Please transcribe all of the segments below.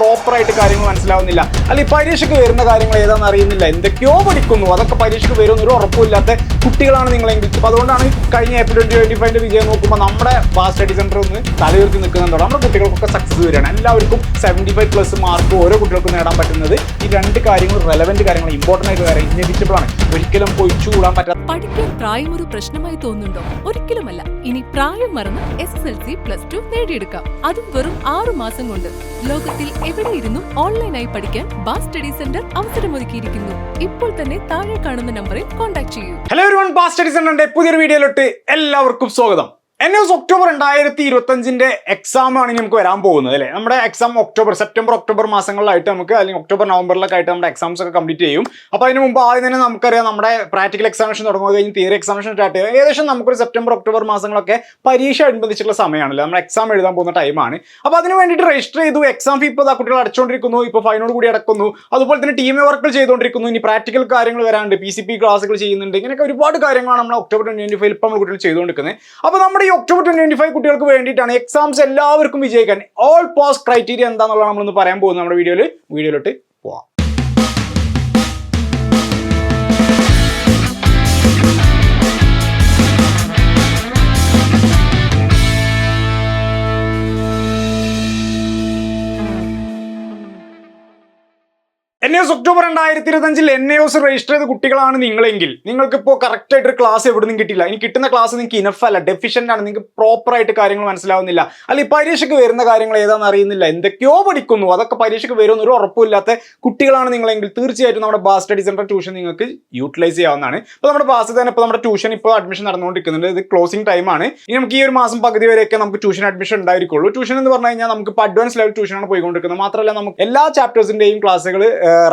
Proper ആയിട്ട് കാര്യങ്ങൾ മനസ്സിലാവുന്നില്ല. അല്ലെങ്കിൽ പരീക്ഷയ്ക്ക് വരുന്ന കാര്യങ്ങൾ ഏതാണെന്ന് അറിയുന്നില്ല. എന്തൊക്കെയോ പഠിക്കുന്നു. അതൊക്കെ പരീക്ഷയ്ക്ക് വരുമെന്ന് ഒരു ഉറപ്പില്ലാത്ത കുട്ടികളാണ് നിങ്ങളെങ്കിൽ. അപ്പോൾ അതുകൊണ്ടാണ് കഴിഞ്ഞ ഏപ്രിൽ ട്വന്റി ഫൈവിന്റെ വിജയം നോക്കുമ്പോൾ നമ്മുടെ ബാസ് സ്റ്റഡി സെന്റർ ഒന്ന് തലയുയർത്തി നിൽക്കുന്നുണ്ടോ നമ്മുടെ കുട്ടികൾക്കൊക്കെ സക്സസ് വരികയാണ്. എല്ലാവർക്കും സെവന്റി ഫൈവ് പ്ലസ് മാർക്ക് ഓരോ കുട്ടികൾക്കും നേടാൻ പറ്റുന്നത് ഈ രണ്ട് കാര്യങ്ങൾ റെലവെന്റ് കാര്യങ്ങൾ ഇമ്പോർട്ടന്റ് ആയിട്ട് കാര്യം ഇന്നെവിറ്റബിൾ ആണ്. ഒരിക്കലും ഒഴിച്ചു കൂടാൻ പറ്റാത്ത പഠിക്കാൻ പ്രായം ഒരു പ്രശ്നമായി തോന്നുന്നുണ്ടോ? ഒരിക്കലുമല്ല. ഇനി പ്രായം മറന്ന് S S L C plus two നേടിയെടുക്കാം. അതും വെറും ആറു മാസം കൊണ്ട്. ലോകത്തിൽ എവിടെയിരുന്നും ഓൺലൈനായി പഠിക്കാൻ ബാസ് സ്റ്റഡി സെന്റർ അവസരമൊരുക്കിയിരിക്കുന്നു. ഇപ്പോൾ തന്നെ താഴെ കാണുന്ന നമ്പറിൽ കോൺടാക്ട് ചെയ്യൂ. ഹലോ ഒരു വൺ പാസ് സ്റ്റഡി സെന്ററിന്റെ പുതിയൊരു വീഡിയോയിലോട്ട് എല്ലാവർക്കും സ്വാഗതം. എൻ എസ് ഒക്ടോബർ രണ്ടായിരത്തി ഇരുപത്തഞ്ചിന്റെ എക്സാം ആണ് നമുക്ക് വരാൻ പോകുന്നത് അല്ലേ? നമ്മുടെ എക്സാം ഒക്ടോബർ സെപ്റ്റംബർ ഒക്ടോബർ മാസങ്ങളിലായിട്ട് നമുക്ക് അല്ലെങ്കിൽ ഒക്ടോബർ നവംബറിലൊക്കെ ആയിട്ട് നമ്മുടെ എക്സാംസ് ഒക്കെ കംപ്ലീറ്റ് ചെയ്യും. അപ്പോൾ അതിന് മുമ്പ് ആദ്യം തന്നെ നമുക്കറിയാം നമ്മുടെ പ്രാക്ടിക്കൽ എക്സാമിനേഷൻ തുടങ്ങുക കഴിഞ്ഞ് തിയറി എക്സാമിനേഷൻ സ്റ്റാർട്ട് ചെയ്യുക ഏകദേശം നമുക്കൊരു സെപ്റ്റംബർ ഒക്ടോബർ മാസങ്ങളൊക്കെ പരീക്ഷ അനുബന്ധിച്ചുള്ള സമയമാണല്ലോ. നമ്മുടെ എക്സാം എഴുതാൻ പോകുന്ന ടൈമാണ് അപ്പോൾ അതിന് വേണ്ടിയിട്ട് രജിസ്റ്റർ ചെയ്തു. എക്സാം ഫീ ഇപ്പോൾ കുട്ടികൾ അടച്ചുകൊണ്ടിരിക്കുന്നു ഇപ്പോൾ ഫൈനോട് കൂടി അടക്കുന്നു. അതുപോലെ തന്നെ ടീം വർക്കുകൾ ചെയ്തുകൊണ്ടിരിക്കുന്നു ഇനി പ്രാക്ടിക്കൽ കാര്യങ്ങൾ വരാണ്ട്. പി സി പി ക്ലാസ്സുകൾ ചെയ്യുന്നുണ്ട്. ഇങ്ങനെയൊക്കെ ഒരുപാട് കാര്യങ്ങളാണ് നമ്മൾ ഒക്ടോബർ ട്വന്റി ഫൈവ് ഇപ്പോൾ നമ്മൾ കുട്ടികൾ ചെയ്തുകൊണ്ടിരിക്കുന്നത് അപ്പോൾ നമ്മുടെ ഒക്ടോബർ ട്വന്റി ഫൈവ് കുട്ടികൾക്ക് വേണ്ടിയിട്ടാണ് എക്സാംസ് എല്ലാവർക്കും വിജയിക്കാൻ ഓൾ പാസ് ക്രൈറ്റീരിയ എന്താണെന്നുള്ളത് നമ്മളൊന്ന് പറയാൻ പോകുന്നത് നമ്മുടെ വീഡിയോയിൽ വീഡിയോയിലോട്ട് പോവാം. എൻ എസ് ഒക്ടോബർ രണ്ടായിരത്തി ഇരുപത്തഞ്ചിൽ എൻ എസ് രജിസ്റ്റർ ചെയ്ത കുട്ടികളാണ് നിങ്ങളെങ്കിൽ. നിങ്ങൾക്ക് ഇപ്പോൾ കറക്റ്റ് ആയിട്ട് ക്ലാസ് എവിടെ നിന്നും കിട്ടില്ല ഇനി കിട്ടുന്ന ക്ലാസ് നിങ്ങൾക്ക് ഇനഫ് അല്ല. ഡെഫിഷ്യന്റ് ആണ്. നിങ്ങൾക്ക് പ്രോപ്പർ ആയിട്ട് കാര്യങ്ങൾ മനസ്സിലാവുന്നില്ല. അല്ലെങ്കിൽ പരീക്ഷയ്ക്ക് വരുന്ന കാര്യങ്ങൾ ഏതാണെന്ന് അറിയുന്നില്ല. എന്തൊക്കെയോ പഠിക്കുന്നു. അതൊക്കെ പരീക്ഷയ്ക്ക് വരുമെന്ന് ഒരു ഉറപ്പില്ലാത്ത കുട്ടികളാണ് നിങ്ങളെങ്കിൽ തീർച്ചയായിട്ടും നമ്മുടെ ബാസ് സ്റ്റഡി സെന്റർ ട്യൂഷൻ നിങ്ങൾക്ക് യൂട്ടിലൈസ് ചെയ്യാവുന്നതാണ്. ഇപ്പോൾ നമ്മുടെ ബാസ് തന്നെ ഇപ്പോൾ നമ്മുടെ ട്യൂഷൻ ഇപ്പോൾ അഡ്മിഷൻ നടന്നുകൊണ്ടിരിക്കുന്നുണ്ട്. ഇത് ക്ലോസിംഗ് ടൈമാണ് ഇനി നമുക്ക് ഈ ഒരു മാസം പകുതി വരെയൊക്കെ നമുക്ക് ട്യൂഷൻ അഡ്മിഷൻ ഉണ്ടായിരിക്കുള്ളൂ. ട്യൂഷൻ എന്ന് പറഞ്ഞു കഴിഞ്ഞാൽ നമുക്ക് ഇപ്പോൾ അഡ്വാൻസ് ലെവൽ ട്യൂഷനാണ് പോയിക്കൊണ്ടിരിക്കുന്നത്. മാത്രമല്ല നമുക്ക് എല്ലാ ചാപ്റ്റേഴ്സിന്റെയും ക്ലാസ്സുകൾ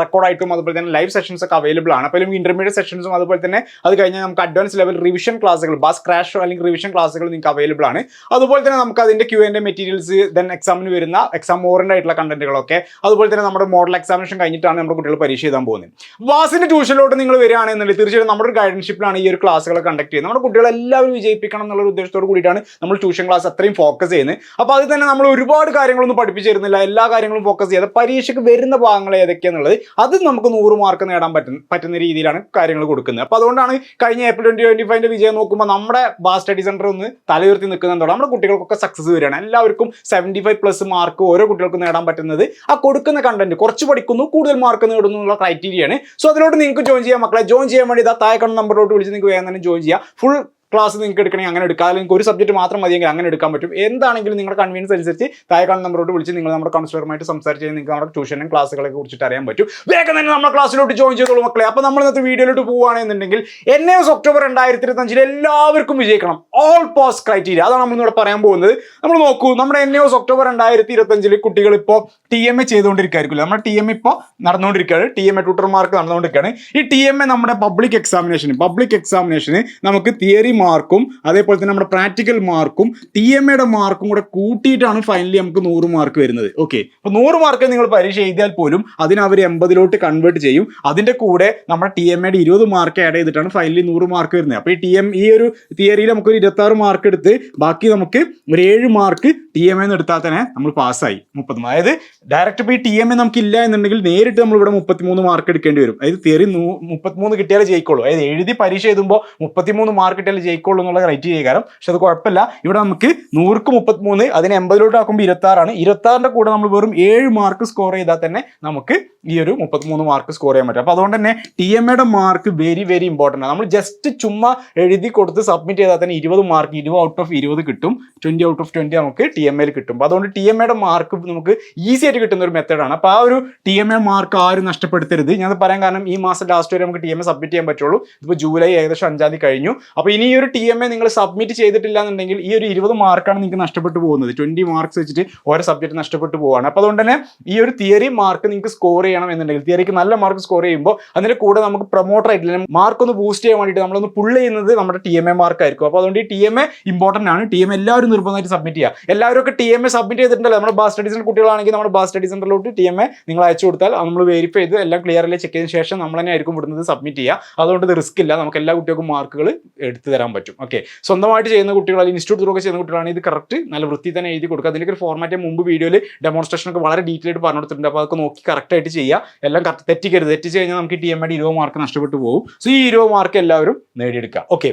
റെക്കോർഡായിട്ടും അതുപോലെ തന്നെ ലൈവ് സെഷൻസ് ഒക്കെ അവൈലബിൾ ആണ്. അപ്പോൾ ഇന്റർമീഡിയറ്റ് സെഷൻസും അതുപോലെ തന്നെ അത് കഴിഞ്ഞാൽ നമുക്ക് അഡ്വാൻസ് ലെവൽ റിവിഷൻ ക്ലാസ്സുകൾ ബസ് ക്രാഷ് അല്ലെങ്കിൽ റിവിഷൻ ക്ലാസ്സുകൾ നിങ്ങൾക്ക് അവൈലബിൾ ആണ്. അതുപോലെ തന്നെ നമുക്ക് അതിന്റെ ക്യൂ എന്റെ മെറ്റീരിയൽസ് ദെൻ എക്സാമിന് വരുന്ന എക്സാം ഓറിയന്റ് ആയിട്ടുള്ള കണ്ടന്റുകളൊക്കെ അതുപോലെ തന്നെ നമ്മുടെ മോഡൽ എക്സാമിനേഷൻ കഴിഞ്ഞിട്ടാണ് നമ്മുടെ കുട്ടികൾ പരീക്ഷ എഴുതാൻ പോകുന്നത്. വാസിന്റെ ട്യൂഷനിലോട്ട് നിങ്ങൾ വരികയാണെന്നുണ്ടെങ്കിൽ തീർച്ചയായിട്ടും നമ്മുടെ ഗൈഡൻഷിപ്പിലാണ് ഈ ഒരു ക്ലാസ്സുകൾ കണ്ടക്ട് ചെയ്യുന്നത്. നമ്മുടെ കുട്ടികളെ എല്ലാവരും വിജയിപ്പിക്കണം എന്നുള്ള ഉദ്ദേശത്തോട് കൂടിയിട്ടാണ് നമ്മൾ ട്യൂഷൻ ക്ലാസ് അത്രയും ഫോക്കസ് ചെയ്യുന്നത്. അപ്പോൾ അത് തന്നെ നമ്മൾ ഒരുപാട് കാര്യങ്ങളൊന്നും പഠിപ്പിച്ചിരുന്നില്ല എല്ലാ കാര്യങ്ങളും ഫോക്കസ് ചെയ്യാതെ പരീക്ഷയ്ക്ക് വരുന്ന ഭാഗങ്ങൾ ഏതൊക്കെയാണെന്നുള്ളത് അത് നമുക്ക് നൂറ് മാർക്ക് നേടാൻ പറ്റുന്ന പറ്റുന്ന രീതിയിലാണ് കാര്യങ്ങൾ കൊടുക്കുന്നത്. അപ്പോൾ അതുകൊണ്ടാണ് കഴിഞ്ഞ ഏപ്രിൽ ട്വന്റി ട്വന്റി ഫൈവിന്റെ വിജയം നോക്കുമ്പോൾ നമ്മുടെ ബാ സ്റ്റഡി സെന്റർ ഒന്ന് തലയുയർത്തി നിൽക്കുന്നതോടെ നമ്മുടെ കുട്ടികൾക്കൊക്കെ സക്സസ് വരികയാണ്. എല്ലാവർക്കും സെവന്റി ഫൈവ് പ്ലസ് മാർക്ക് ഓരോ കുട്ടികൾക്കും നേടാൻ പറ്റുന്നത്. ആ കൊടുക്കുന്ന കണ്ടന്റ് കുറച്ച് പഠിക്കുന്നു കൂടുതൽ മാർക്ക് നേടുന്നു എന്നുള്ള ക്രൈറ്റീരിയയാണ് സോ അതിലോട്ട് നിങ്ങൾക്ക് ജോയിൻ ചെയ്യാം. മക്കളെ ജോയിൻ ചെയ്യാൻ വേണ്ടി താഴെ കാണുന്ന നമ്പറിലോട്ട് വിളിച്ച് നിങ്ങൾക്ക് വേഗം തന്നെ ജോയിൻ ചെയ്യാം. ഫുൾ ക്ലാസ് നിങ്ങൾക്ക് എടുക്കണമെങ്കിൽ അങ്ങനെ എടുക്കാം. അല്ലെങ്കിൽ ഒരു സബ്ജക്ട് മാത്രം മതിയെങ്കിൽ അങ്ങനെ എടുക്കാൻ പറ്റും. എന്താണെങ്കിലും നിങ്ങളുടെ കൺവീനിയൻസ് അനുസരിച്ച് താഴെ കാണുന്ന നമ്പറോട്ട് വിളിച്ച് നിങ്ങൾ നമ്മുടെ കൗൺസിലറുമായിട്ട് സംസാരിച്ച് നിങ്ങൾക്ക് നമ്മുടെ ട്യൂഷനും ക്ലാസ്സുകളെ കുറിച്ചിട്ട് അറിയാൻ പറ്റും. വേഗം തന്നെ നമ്മുടെ ക്ലാസ്സിലോട്ട് ജോയിൻ ചെയ്തോളൂ മക്കളെ. അപ്പോൾ നമ്മൾ ഇന്നത്തെ വീഡിയോയിലോട്ട് പോവുകയാണെന്നുണ്ടെങ്കിൽ എൻ എസ് ഒക്ടോബർ രണ്ടായിരത്തി ഇരുപത്തഞ്ചിൽ എല്ലാവർക്കും വിജയിക്കണം. ഓൾ പോസ്റ്റ് ക്രൈറ്റീരിയ അതാണ് നമ്മൾ ഇന്നിവിടെ പറയാൻ പോകുന്നത്. നമ്മൾ നോക്കൂ നമ്മുടെ എൻ എസ് ഒക്ടോബർ രണ്ടായിരത്തി ഇരുപത്തഞ്ചിൽ കുട്ടികൾ ഇപ്പോൾ ടി എം എ ചെയ്തുകൊണ്ടിരിക്കുകയായിരിക്കും നമ്മുടെ ടി എം ഇപ്പോൾ നടന്നുകൊണ്ടിരിക്കുകയാണ്. ടി എം എ ട്യൂട്ടർമാർക്ക് നടന്നുകൊണ്ടിരിക്കുകയാണ്. ഈ ടി എം എ നമ്മുടെ പബ്ലിക് എക്സാമിനേഷൻ പബ്ലിക് എക്സാമിനേഷന് നമുക്ക് തിയറി മാർക്കും അതേപോലെ തന്നെ നമ്മുടെ പ്രാക്ടിക്കൽ മാർക്കും ടി എം എയുടെ മാർക്കും കൂടെ കൂട്ടിയിട്ടാണ് ഫൈനലി നമുക്ക് നൂറ് മാർക്ക് വരുന്നത്. ഓക്കെ അപ്പോൾ നൂറ് മാർക്ക് നിങ്ങൾ പരീക്ഷ എഴുതിയാൽ പോലും അതിന് അവർ എൺപതിലോട്ട് കൺവേർട്ട് ചെയ്യും. അതിന്റെ കൂടെ നമ്മുടെ ടി എം എയുടെ ഇരുപത് മാർക്ക് ആഡ് ചെയ്തിട്ടാണ് ഫൈനലി നൂറ് മാർക്ക് വരുന്നത്. അപ്പോൾ ഈ ടി എം ഈ ഒരു തിയറിയിൽ നമുക്ക് ഒരു ഇരുപത്തി ആറ് മാർക്ക് എടുത്ത് ബാക്കി നമുക്ക് ഒരു ഏഴ് മാർക്ക് ടി എം എന്ന് എടുത്താൽ തന്നെ നമ്മൾ പാസ്സായി മുപ്പത് അതായത് ഡയറക്റ്റ് ഈ ടി എം എ നമുക്ക് ഇല്ല എന്നുണ്ടെങ്കിൽ നേരിട്ട് നമ്മൾ ഇവിടെ മുപ്പത്തിമൂന്ന് മാർക്ക് എടുക്കേണ്ടി വരും. അതായത് തിയറി മുപ്പത്തിമൂന്ന് കിട്ടിയാലേ ജയിക്കുള്ളൂ. അതായത് എഴുതി പരീക്ഷ എഴുതുമ്പോൾ മുപ്പത്തിമൂന്ന് മാർക്ക് കിട്ടിയാലേ ജയിക്കുള്ളൂ എന്നുള്ള ക്രൈറ്റീരിയ കാരണം പക്ഷെ അത് കുഴപ്പമില്ല. ഇവിടെ നമുക്ക് നൂറുക്ക് മുപ്പത്തിമൂന്ന് അതിന് എൺപതിലോട്ട് ആക്കുമ്പോൾ ഇരുപത്താറാണ് ഇരുപത്താറിന്റെ കൂടെ നമ്മൾ വെറും ഏഴ് മാർക്ക് സ്കോർ ചെയ്താൽ തന്നെ നമുക്ക് ഈ ഒരു മുപ്പത്തിമൂന്ന് മാർക്ക് സ്കോർ ചെയ്യാൻ പറ്റും. അപ്പോൾ അതുകൊണ്ട് തന്നെ ടി എം എയുടെ മാർക്ക് വെരി വെരി ഇമ്പോർട്ടന്റ് ആണ്. നമ്മൾ ജസ്റ്റ് ചുമ്മാ എഴുതി കൊടുത്ത് സബ്മിറ്റ് ചെയ്താൽ തന്നെ ഇരുപത് മാർക്ക് ഇരുപത് ഔട്ട് ഓഫ് ഇരുപത് കിട്ടും. ട്വന്റി ഔട്ട് ഓഫ് ട്വന്റി നമുക്ക് ടി എം എയിൽ കിട്ടും. അപ്പോൾ അതുകൊണ്ട് ടി എം എയുടെ മാർക്ക് നമുക്ക് ഈസി ആയിട്ട് കിട്ടുന്ന ഒരു മെത്തേഡാണ് അപ്പോൾ ആ ഒരു ടി എം എ മാർക്ക് ആരും നഷ്ടപ്പെടുത്തരുത്. ഞാൻ പറയാൻ കാരണം ഈ മാസം ലാസ്റ്റ് വരെ നമുക്ക് ടി എം എ സബ്മിറ്റ് ചെയ്യാൻ പറ്റുള്ളൂ. ഇപ്പോൾ ജൂലൈ ഏകദേശം അഞ്ചാം തീയതി കഴിഞ്ഞു. അപ്പോൾ ഇനി ഈ ഒരു ടി എം എ നിങ്ങൾ സബ്മിറ്റ് ചെയ്തിട്ടില്ല എന്നുണ്ടെങ്കിൽ ഈ ഒരു ഇരുപത് മാർക്കാണ് നിങ്ങൾക്ക് നഷ്ടപ്പെട്ടു പോകുന്നത്. ട്വന്റി മാർക്സ് വെച്ചിട്ട് ഓരോ സബ്ജക്റ്റ് നഷ്ടപ്പെട്ടു പോവാണ്. അപ്പോൾ അതുകൊണ്ട് തന്നെ ഈ ഒരു തിയറി മാർക്ക് നിങ്ങൾക്ക് സ്കോർ ചെയ്യണം എന്നുണ്ടെങ്കിൽ തിയറിക്ക് നല്ല മാർക്ക് സ്കോർ ചെയ്യുമ്പോൾ അതിന്റെ കൂടെ നമുക്ക് പ്രൊമോട്ടർ ആയിട്ടില്ല മാർക്ക് ഒന്ന് ബൂസ്റ്റ് ചെയ്യാൻ വേണ്ടിയിട്ട് നമ്മളൊന്ന് പുള്ള് ചെയ്യുന്നത് നമ്മുടെ ടി എം എ മാർക്ക് ആയിരിക്കും. അപ്പോൾ അതുകൊണ്ട് ഈ ടി എം എ ഇമ്പോർട്ടന്റ് ആണ്. ടി എം എല്ലാവരും നിർബന്ധമായിട്ട് സബ്മിറ്റ് ചെയ്യുക. എല്ലാവരും ഒക്കെ ടി എം എ സബ്മിറ്റ് ചെയ്തിട്ടുണ്ടല്ലോ. നമ്മുടെ ബാസ് സ്റ്റഡി സെന്റർ കുട്ടികളാണെങ്കിൽ നമ്മുടെ ബാസ് സ്റ്റഡി സെന്ററിലോട്ട് ടി എം എ നിങ്ങൾ അയച്ചു കൊടുത്താൽ നമ്മൾ വെരിഫൈ ചെയ്ത് എല്ലാം ക്ലിയർലി ചെക്ക് ചെയ്തതിന് ശേഷം നമ്മൾ തന്നെ ആയിരിക്കും വിടുന്നത് സബ്മിറ്റ് ചെയ്യുക. അതുകൊണ്ട് ഇത് റിസ്ക് ഇല്ല. നമുക്ക് എല്ലാ കുട്ടികൾക്കും മാർക്കുകൾ എടുത്തു തരാൻ പറ്റും. ഓക്കെ സ്വന്തമായിട്ട് ചെയ്യുന്ന കുട്ടികൾ ഇൻസ്റ്റിറ്റ്യൂട്ട് ഒക്കെ ചെയ്യുന്ന കുട്ടികളാണ് ഇത് കറക്റ്റ് നല്ല വൃത്തി തന്നെ എഴുതി കൊടുക്കുക. അതിലേക്ക് ഒരു ഫോർമാറ്റ് മുമ്പ് വീഡിയോയിൽ ഡെമോൺസ്ട്രേഷൻ ഒക്കെ വളരെ ഡീറ്റെയിൽ ആയിട്ട് പറഞ്ഞു കൊടുത്തിട്ടുണ്ട്. അപ്പോൾ അതൊക്കെ നോക്കി കറക്റ്റ് ആയിട്ട് ചെയ്യുക എല്ലാം കറക്റ്റ് തെറ്റിക്കരുത്. തെറ്റിച്ച് കഴിഞ്ഞാൽ നമുക്ക് ടി എം ഐയുടെ ഇരുപത് മാർക്ക് നഷ്ടപ്പെട്ടു പോകും സോ ഈ ഇരുപത് മാർക്ക് എല്ലാവരും നേടിയെടുക്കുക ഓക്കെ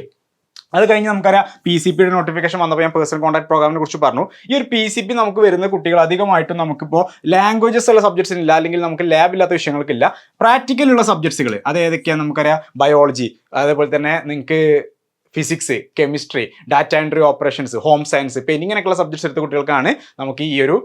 അത് കഴിഞ്ഞ് നമുക്കറിയാം പി സി പിയുടെ നോട്ടിഫിക്കേഷൻ വന്നപ്പോൾ ഞാൻ പേഴ്സണൽ കോൺടാക്ട് പ്രോഗ്രാമിനെ കുറിച്ച് പറഞ്ഞു. ഈ ഒരു പി സി പി നമുക്ക് വരുന്ന കുട്ടികൾ അധികമായിട്ടും നമുക്കിപ്പോൾ ലാംഗ്വേജസ് ഉള്ള സബ്ജക്ട്സിന് ഇല്ല. അല്ലെങ്കിൽ നമുക്ക് ലാബ് ഇല്ലാത്ത വിഷയങ്ങൾക്കില്ല. പ്രാക്ടിക്കൽ ഉള്ള സബ്ജക്ട്സുകൾ അത് ഏതൊക്കെയാണ് നമുക്കറിയാം? ബയോളജി അതേപോലെ തന്നെ നിങ്ങൾക്ക് physics chemistry data entry operations home science ഇപ്പം ഇങ്ങനെയൊക്കെയുള്ള സബ്ജക്ട്സ് എടുത്ത കുട്ടികൾക്കാണ് നമുക്ക് ഈ ഒരു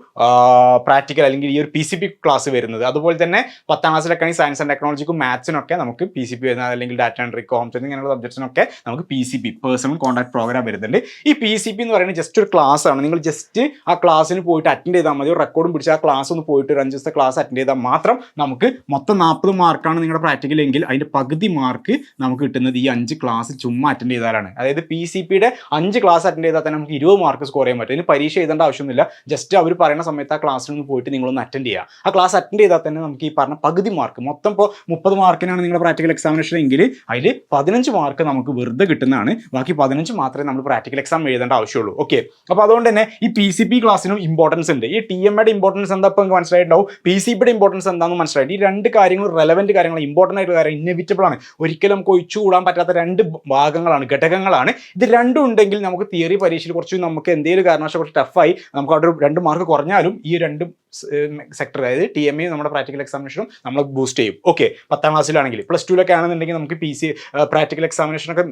പ്രാക്ടിക്കൽ അല്ലെങ്കിൽ ഈ ഒരു പി സി പി ക്ലാസ് വരുന്നത്. അതുപോലെ തന്നെ പത്താം ക്ലാസ്സിലൊക്കെ സയൻസ് ആൻഡ് ടെക്നോളജിക്കും മാത്സിനൊക്കെ നമുക്ക് പി സി പി വരുന്നത് അല്ലെങ്കിൽ ഡാറ്റ എൻട്രി ഹോം സയൻസ് ഇങ്ങനെയുള്ള സബ്ജക്ട്സിനൊക്കെ നമുക്ക് P C P personal contact programme വരുന്നുണ്ട്. ഈ പി സി പി എന്ന് പറയുന്നത് ജസ്റ്റ് ഒരു ക്ലാസ് ആണ്. നിങ്ങൾ ജസ്റ്റ് ആ ക്ലാസ്സിന് പോയിട്ട് അറ്റൻഡ് ചെയ്താൽ മതി. ഒരു റെക്കോർഡും പിടിച്ച് ആ ക്ലാസ് ഒന്ന് പോയിട്ട് ഒരു അഞ്ച് ദിവസത്തെ ക്ലാസ് അറ്റൻഡ് ചെയ്താൽ മാത്രം നമുക്ക് മൊത്തം നാൽപ്പത് മാർക്കാണ് നിങ്ങളുടെ പ്രാക്ടിക്കൽ എങ്കിൽ അതിന്റെ പകുതി മാർക്ക് നമുക്ക് കിട്ടുന്നത് ഈ അഞ്ച് ക്ലാസ് ചുമ്മാ അറ്റൻഡ് ചെയ്താലാണ്. അതായത് പി സി പിയുടെ അഞ്ച് ക്ലാസ് അറ്റൻഡ് ചെയ്താൽ തന്നെ നമുക്ക് ഇരുപത് മാർക്ക് സ്കോർ ചെയ്യാൻ പറ്റും. ഇതിന് പരീക്ഷ എഴുതേണ്ട ആവശ്യമൊന്നുമില്ല. ജസ്റ്റ് അവർ പറയുന്ന സമയത്ത് ആ ക്ലാസ്സിൽ നിന്ന് പോയിട്ട് നിങ്ങളൊന്ന് അറ്റൻഡ് ചെയ്യുക. ആ ക്ലാസ് അറ്റൻഡ് ചെയ്താൽ തന്നെ നമുക്ക് ഈ പറഞ്ഞ പകുതി മാർക്ക് മൊത്തം ഇപ്പോൾ മുപ്പത് മാർക്കിനാണ് നിങ്ങളുടെ പ്രാക്ടിക്കൽ എക്സാമിനേഷൻ എങ്കിൽ അതിൽ പതിനഞ്ച് മാർക്ക് നമുക്ക് വെറുതെ കിട്ടുന്നതാണ്. ബാക്കി പതിനഞ്ച് മാത്രമേ നമ്മൾ പ്രാക്ടിക്കൽ എക്സാം എഴുതേണ്ട ആവശ്യമുള്ളൂ. ഓക്കെ അപ്പോൾ അതുകൊണ്ട് തന്നെ ഈ പി സി പി ക്ലാസ്സിനും ഇമ്പോർട്ടൻസ് ഉണ്ട്. ഈ ടി എം എയുടെ ഇമ്പോർട്ടൻസ് എന്താ ഇപ്പോൾ മനസ്സിലായിട്ടുണ്ടാവും? പി സി പിയുടെ ഇമ്പോർട്ടൻസ് എന്താണെന്ന് മനസ്സിലായിട്ട് ഈ രണ്ട് കാര്യങ്ങളും റെലവെന്റ് കാര്യങ്ങൾ ഇമ്പോർട്ടന്റ് ആയിട്ടുള്ള കാര്യങ്ങൾ ഇന്നവിറ്റബിൾ ആണ്. ഒരിക്കലും നമുക്ക് ഒഴിച്ചുകൂടാൻ പറ്റാത്ത രണ്ട് ഭാഗങ്ങളാണ്. ഘടകങ്ങളാണ്. ഇത് രണ്ടും ഉണ്ടെങ്കിൽ നമുക്ക് തിയറി പരീക്ഷയിൽ കുറച്ച് നമുക്ക് എന്തെങ്കിലും കാരണവശാൽ കുറച്ച് ടഫായി നമുക്ക് അവിടെ രണ്ട് മാർക്ക് കുറഞ്ഞാലും ഈ രണ്ട് സെക്ടർ അതായത് ടി എം ഇ നമ്മുടെ പ്രാക്ടിക്കൽ എക്സാമിനേഷനും നമ്മൾ ബൂസ്റ്റ് ചെയ്യും. ഓക്കെ പത്താം ക്ലാസ്സിലാണെങ്കിൽ പ്ലസ് ടുവിലൊക്കെ ആണെന്നുണ്ടെങ്കിൽ നമുക്ക് പി സി പ്രാക്ടിക്കൽ എക്സാമിനേഷനൊക്കെ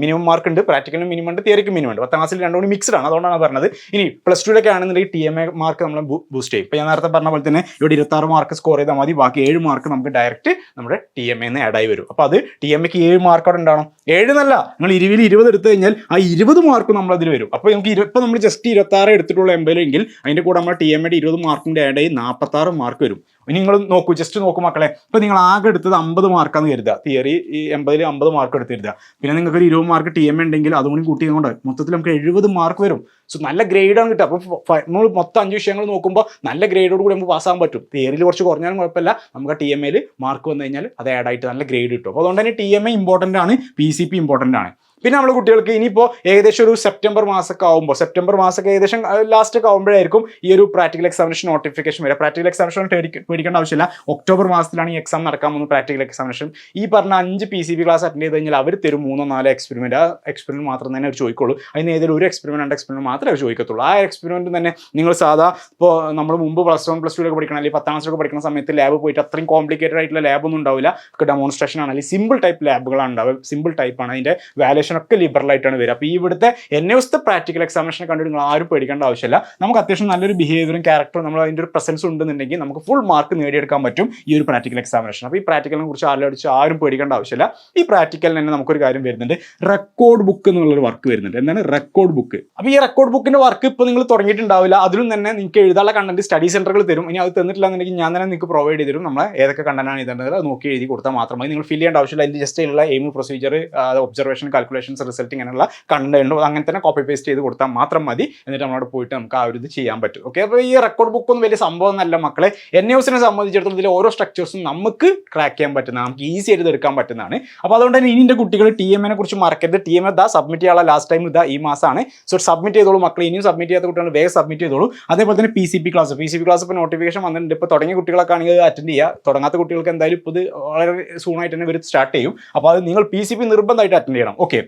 മിനിമം മാർക്ക് ഉണ്ട്. പ്രാക്ടിക്കലിന് മിനിമം ഉണ്ട് തിയറിക്ക് മിനിമം ഉണ്ട്. പത്താം ക്ലാസ്സിൽ രണ്ടുകൂടി മിക്സ്ഡ് ആണ്. അതുകൊണ്ടാണ് പറഞ്ഞത്. ഇനി പ്ലസ് ടുവിലൊക്കെ ആണെന്നുണ്ടെങ്കിൽ ടി എം എ മാർക്ക് നമ്മൾ ബൂസ്റ്റ് ചെയ്യും. ഇപ്പോൾ ഞാൻ നേരത്തെ പറഞ്ഞ പോലെ തന്നെ ഇവിടെ ഇരുപത്താറ് മാർക്ക് സ്കോർ ചെയ്താൽ മതി. ബാക്കി ഏഴ് മാർക്ക് നമുക്ക് ഡയറക്റ്റ് നമ്മുടെ ടി എം എന്ന് ആഡ് ആയി വരും. അപ്പോൾ അത് ടി എം എക്ക് ഏഴ് മാർക്ക് അവിടെ ഉണ്ടാവണം. ഏഴ് എന്നല്ല നിങ്ങൾ ഇരുപതിൽ ഇരുപത് എടുത്തു കഴിഞ്ഞാൽ ആ ഇരുപത് മാർക്ക് നമ്മൾ അതിൽ വരും. അപ്പോൾ നമുക്ക് ഇപ്പം നമ്മൾ ജസ്റ്റ് ഇരുപത്താറ് എടുത്തിട്ടുള്ള എൺപതിലെങ്കിൽ അതിന്റെ കൂടെ നമ്മൾ ടി എം എയുടെ ഇരുപത് മാർക്കിന്റെ ഇടയിൽ നാൽപ്പത്താറ് മാർക്ക് വരും. നിങ്ങൾ നോക്കൂ ജസ്റ്റ് നോക്കൂ മക്കളെ. ഇപ്പം നിങ്ങൾ ആകെ എടുത്തത് അമ്പത് മാർക്കാന്ന് കരുതുക. തിയറി ഈ എൺപതിൽ അമ്പത് മാർക്ക് എടുത്തിരുക പിന്നെ നിങ്ങൾക്ക് ഒരു ഇരുപത് മാർക്ക് ടി എം ഉണ്ടെങ്കിൽ അതുകൊണ്ട് കൂട്ടി കൊണ്ട് മൊത്തത്തിൽ നമുക്ക് എഴുപത് മാർക്ക് വരും. സോ നല്ല ഗ്രേഡാണ് കിട്ടുക. അപ്പോൾ നമ്മൾ മൊത്തം അഞ്ച് വിഷയങ്ങൾ നോക്കുമ്പോൾ നല്ല ഗ്രേഡോട് കൂടി നമുക്ക് പാസ്സാകാൻ പറ്റും. തിയറിയിൽ കുറച്ച് കുറഞ്ഞാലും കുഴപ്പമില്ല. നമുക്ക് ടി എം എയിൽ മാർക്ക് വന്നു കഴിഞ്ഞാൽ അത് ആഡ് ആയിട്ട് നല്ല ഗ്രേഡ് കിട്ടും. അപ്പോൾ അതുകൊണ്ട് തന്നെ ടി എം എ ഇമ്പോർട്ടന്റ് ആണ്. പി സി പി ഇമ്പോർട്ടന്റ് ആണ്. പിന്നെ നമ്മൾ കുട്ടികൾക്ക് ഇനിയിപ്പോൾ ഏകദേശം ഒരു സെപ്റ്റംബർ മാസമൊക്കെ ആകുമ്പോൾ സെപ്റ്റംബർ മാസമൊക്കെ ഏകദേശം ലാസ്റ്റ് ഒക്കെ ആകുമ്പോഴായിരിക്കും ഈ ഒരു പ്രാക്ടിക്കൽ എക്സാമിനേഷൻ നോട്ടിഫിക്കേഷൻ വരിക. പ്രാക്ടിക്കൽ എക്സാമിനേഷൻ പേടിക്കേണ്ട ആവശ്യമില്ല. ഒക്ടോബർ മാസത്തിലാണ് ഈ എക്സാം നടക്കാൻ പോകുന്നത് പ്രാക്ടിക്കൽ എക്സാമിനേഷൻ ഈ പറഞ്ഞ അഞ്ച് P C B class attend ചെയ്ത് കഴിഞ്ഞാൽ അവർ തരും മൂന്നോ നാലോ എക്സ്പെരിമെന്റ് ആ എക്സ്പെരിമെന്റ് മാത്രം തന്നെ അവർ ചോദിക്കുള്ളൂ. അതിന് ഏതെങ്കിലും ഒരു എക്സ്പെരിമെന്റ് രണ്ട് എക്സ്പെരിമെന്റ് മാത്രമേ അവർ ചോദിക്കത്തുള്ളൂ. ആ എക്സ്പെരിമെന്റ് തന്നെ നിങ്ങൾ സാധാ ഇപ്പോൾ നമ്മൾ മുമ്പ് പ്ലസ് വൺ പ്ലസ് ടുവിലൊക്കെ പഠിക്കണം അല്ലെങ്കിൽ പത്താം ക്ലാസ്സിലൊക്കെ പഠിക്കുന്ന സമയത്ത് ലാബ് പോയിട്ട് അത്രയും കോംപ്ലിക്കേറ്റഡ് ആയിട്ടുള്ള ലാബ് ഒന്നും ഉണ്ടാവില്ല. ഡെമോൺസ്ട്രേഷൻ ആണ്. അല്ലെങ്കിൽ സിമ്പിൾ ടൈപ്പ് ലാബുകളാണ് ഉണ്ടാവുക. സിമ്പിൾ ടൈപ്പ് ആണ്. അതിന്റെ വാലേഷൻ ഒക്കെ ലിബറൽ ആയിട്ടാണ് വരിക. അപ്പോൾ ഈ ഇവിടുത്തെ എൻ എസ് പ്രാക്ടിക്കൽ എക്സാമിനേഷൻ കണ്ടിട്ട് നിങ്ങൾ ആരും പേടിക്കേണ്ട ആവശ്യമില്ല. നമുക്ക് അത്യാവശ്യം നല്ലൊരു ബിഹേവിയറും ക്യാരക്ടറും നമ്മൾ അതിന്റെ ഒരു പ്രസൻസ് ഉണ്ടെന്നുണ്ടെങ്കിൽ നമുക്ക് ഫുൾ മാർക്ക് നേടിയെടുക്കാൻ പറ്റും ഈ ഒരു പ്രാക്ടിക്കൽ എക്സാമിനേഷൻ അപ്പോൾ ഈ പ്രാക്ടിക്കലിനെ കുറിച്ച് ആലോചിച്ച് ആരും പേടിക്കേണ്ട ആവശ്യമില്ല. ഈ പ്രാക്ടിക്കലിന് തന്നെ നമുക്കൊരു കാര്യം വരുന്നുണ്ട്. റെക്കോർഡ് ബുക്ക് എന്നുള്ളൊരു വർക്ക് വരുന്നുണ്ട്. എന്താണ്? റെക്കോർഡ് ബുക്ക് അപ്പോൾ ഈ റെക്കോർഡ് ബുക്കിന്റെ വർക്ക് ഇപ്പോൾ നിങ്ങൾ തുടങ്ങിയിട്ടുണ്ടാവില്ല. അതിലും തന്നെ നിങ്ങൾക്ക് എഴുതാനുള്ള കണ്ടന്റ് സ്റ്റഡി സെന്ററുകൾ തരും. ഇനി അത് തന്നിട്ടില്ല എന്നുണ്ടെങ്കിൽ ഞാൻ തന്നെ നിങ്ങൾക്ക് പ്രൊവൈഡ് ചെയ്ത് തരും. നമ്മളെ ഏതൊക്കെ കണ്ടന്റാണ് ഇതേണ്ടത് നോക്കി എഴുതി കൊടുത്താൽ മാത്രമേ നിങ്ങൾ ഫിൽ ചെയ്യേണ്ട ആവശ്യമില്ല. അതിൽ ജസ്റ്റ് ഉള്ള aim procedure observation calculations result ഇങ്ങനെയുള്ള കണ്ടന്റ് അങ്ങനെ തന്നെ കോപ്പി പേസ്റ്റ് ചെയ്ത് കൊടുത്താൽ മാത്രം മതി. എന്നിട്ട് നമ്മളോട് പോയിട്ട് നമുക്ക് ആ ഒരു ഇത് ചെയ്യാൻ പറ്റും. ഓക്കെ അപ്പോൾ ഈ റെക്കോർഡ് ബുക്ക് ഒന്നും വലിയ സംഭവം എന്നല്ല മക്കളെ. എൻ യൂസിനെ സംബന്ധിച്ചിടത്തോളം ഇതിലെ ഓരോ സ്ട്രക്ചേഴ്സും നമുക്ക് ക്രാക്ക് ചെയ്യാൻ പറ്റുന്ന നമുക്ക് ഈസി ആയിട്ട് എടുക്കാൻ പറ്റുന്നതാണ്. അപ്പോൾ അതുകൊണ്ട് തന്നെ ഇനിന്റെ കുട്ടികൾ ടി എമ്മിനെ കുറിച്ച് മറക്കരുത്. ടി എം ഇതാ സബ്മിറ്റ് ചെയ്യാനുള്ള ലാസ്റ്റ് ടൈം ഇതാ ഈ മാസമാണ് സോ സബ്മിറ്റ് ചെയ്തോളൂ മക്കൾ ഇനിയും സബ്മിറ്റ് ചെയ്യാത്ത കുട്ടികൾ വേഗം സബ്മിറ്റ് ചെയ്തോളൂ. അതേപോലെ തന്നെ P C P class P C P class ഇപ്പോൾ നോട്ടിഫിക്കേഷൻ വന്നിട്ടുണ്ട്. ഇപ്പോൾ തുടങ്ങിയ കുട്ടികളൊക്കെ ആണെങ്കിൽ അറ്റൻഡ് ചെയ്യുക. തുടങ്ങാത്ത കുട്ടികൾക്ക് എന്തായാലും ഇപ്പോൾ ഇത് വളരെ സൂണായിട്ട് തന്നെ ഇവർ സ്റ്റാർട്ട് ചെയ്യും. അപ്പോൾ അത് നിങ്ങൾ പി സി പി നിർബന്ധമായിട്ട് അറ്റൻഡ് ചെയ്യണം. ഓക്കെ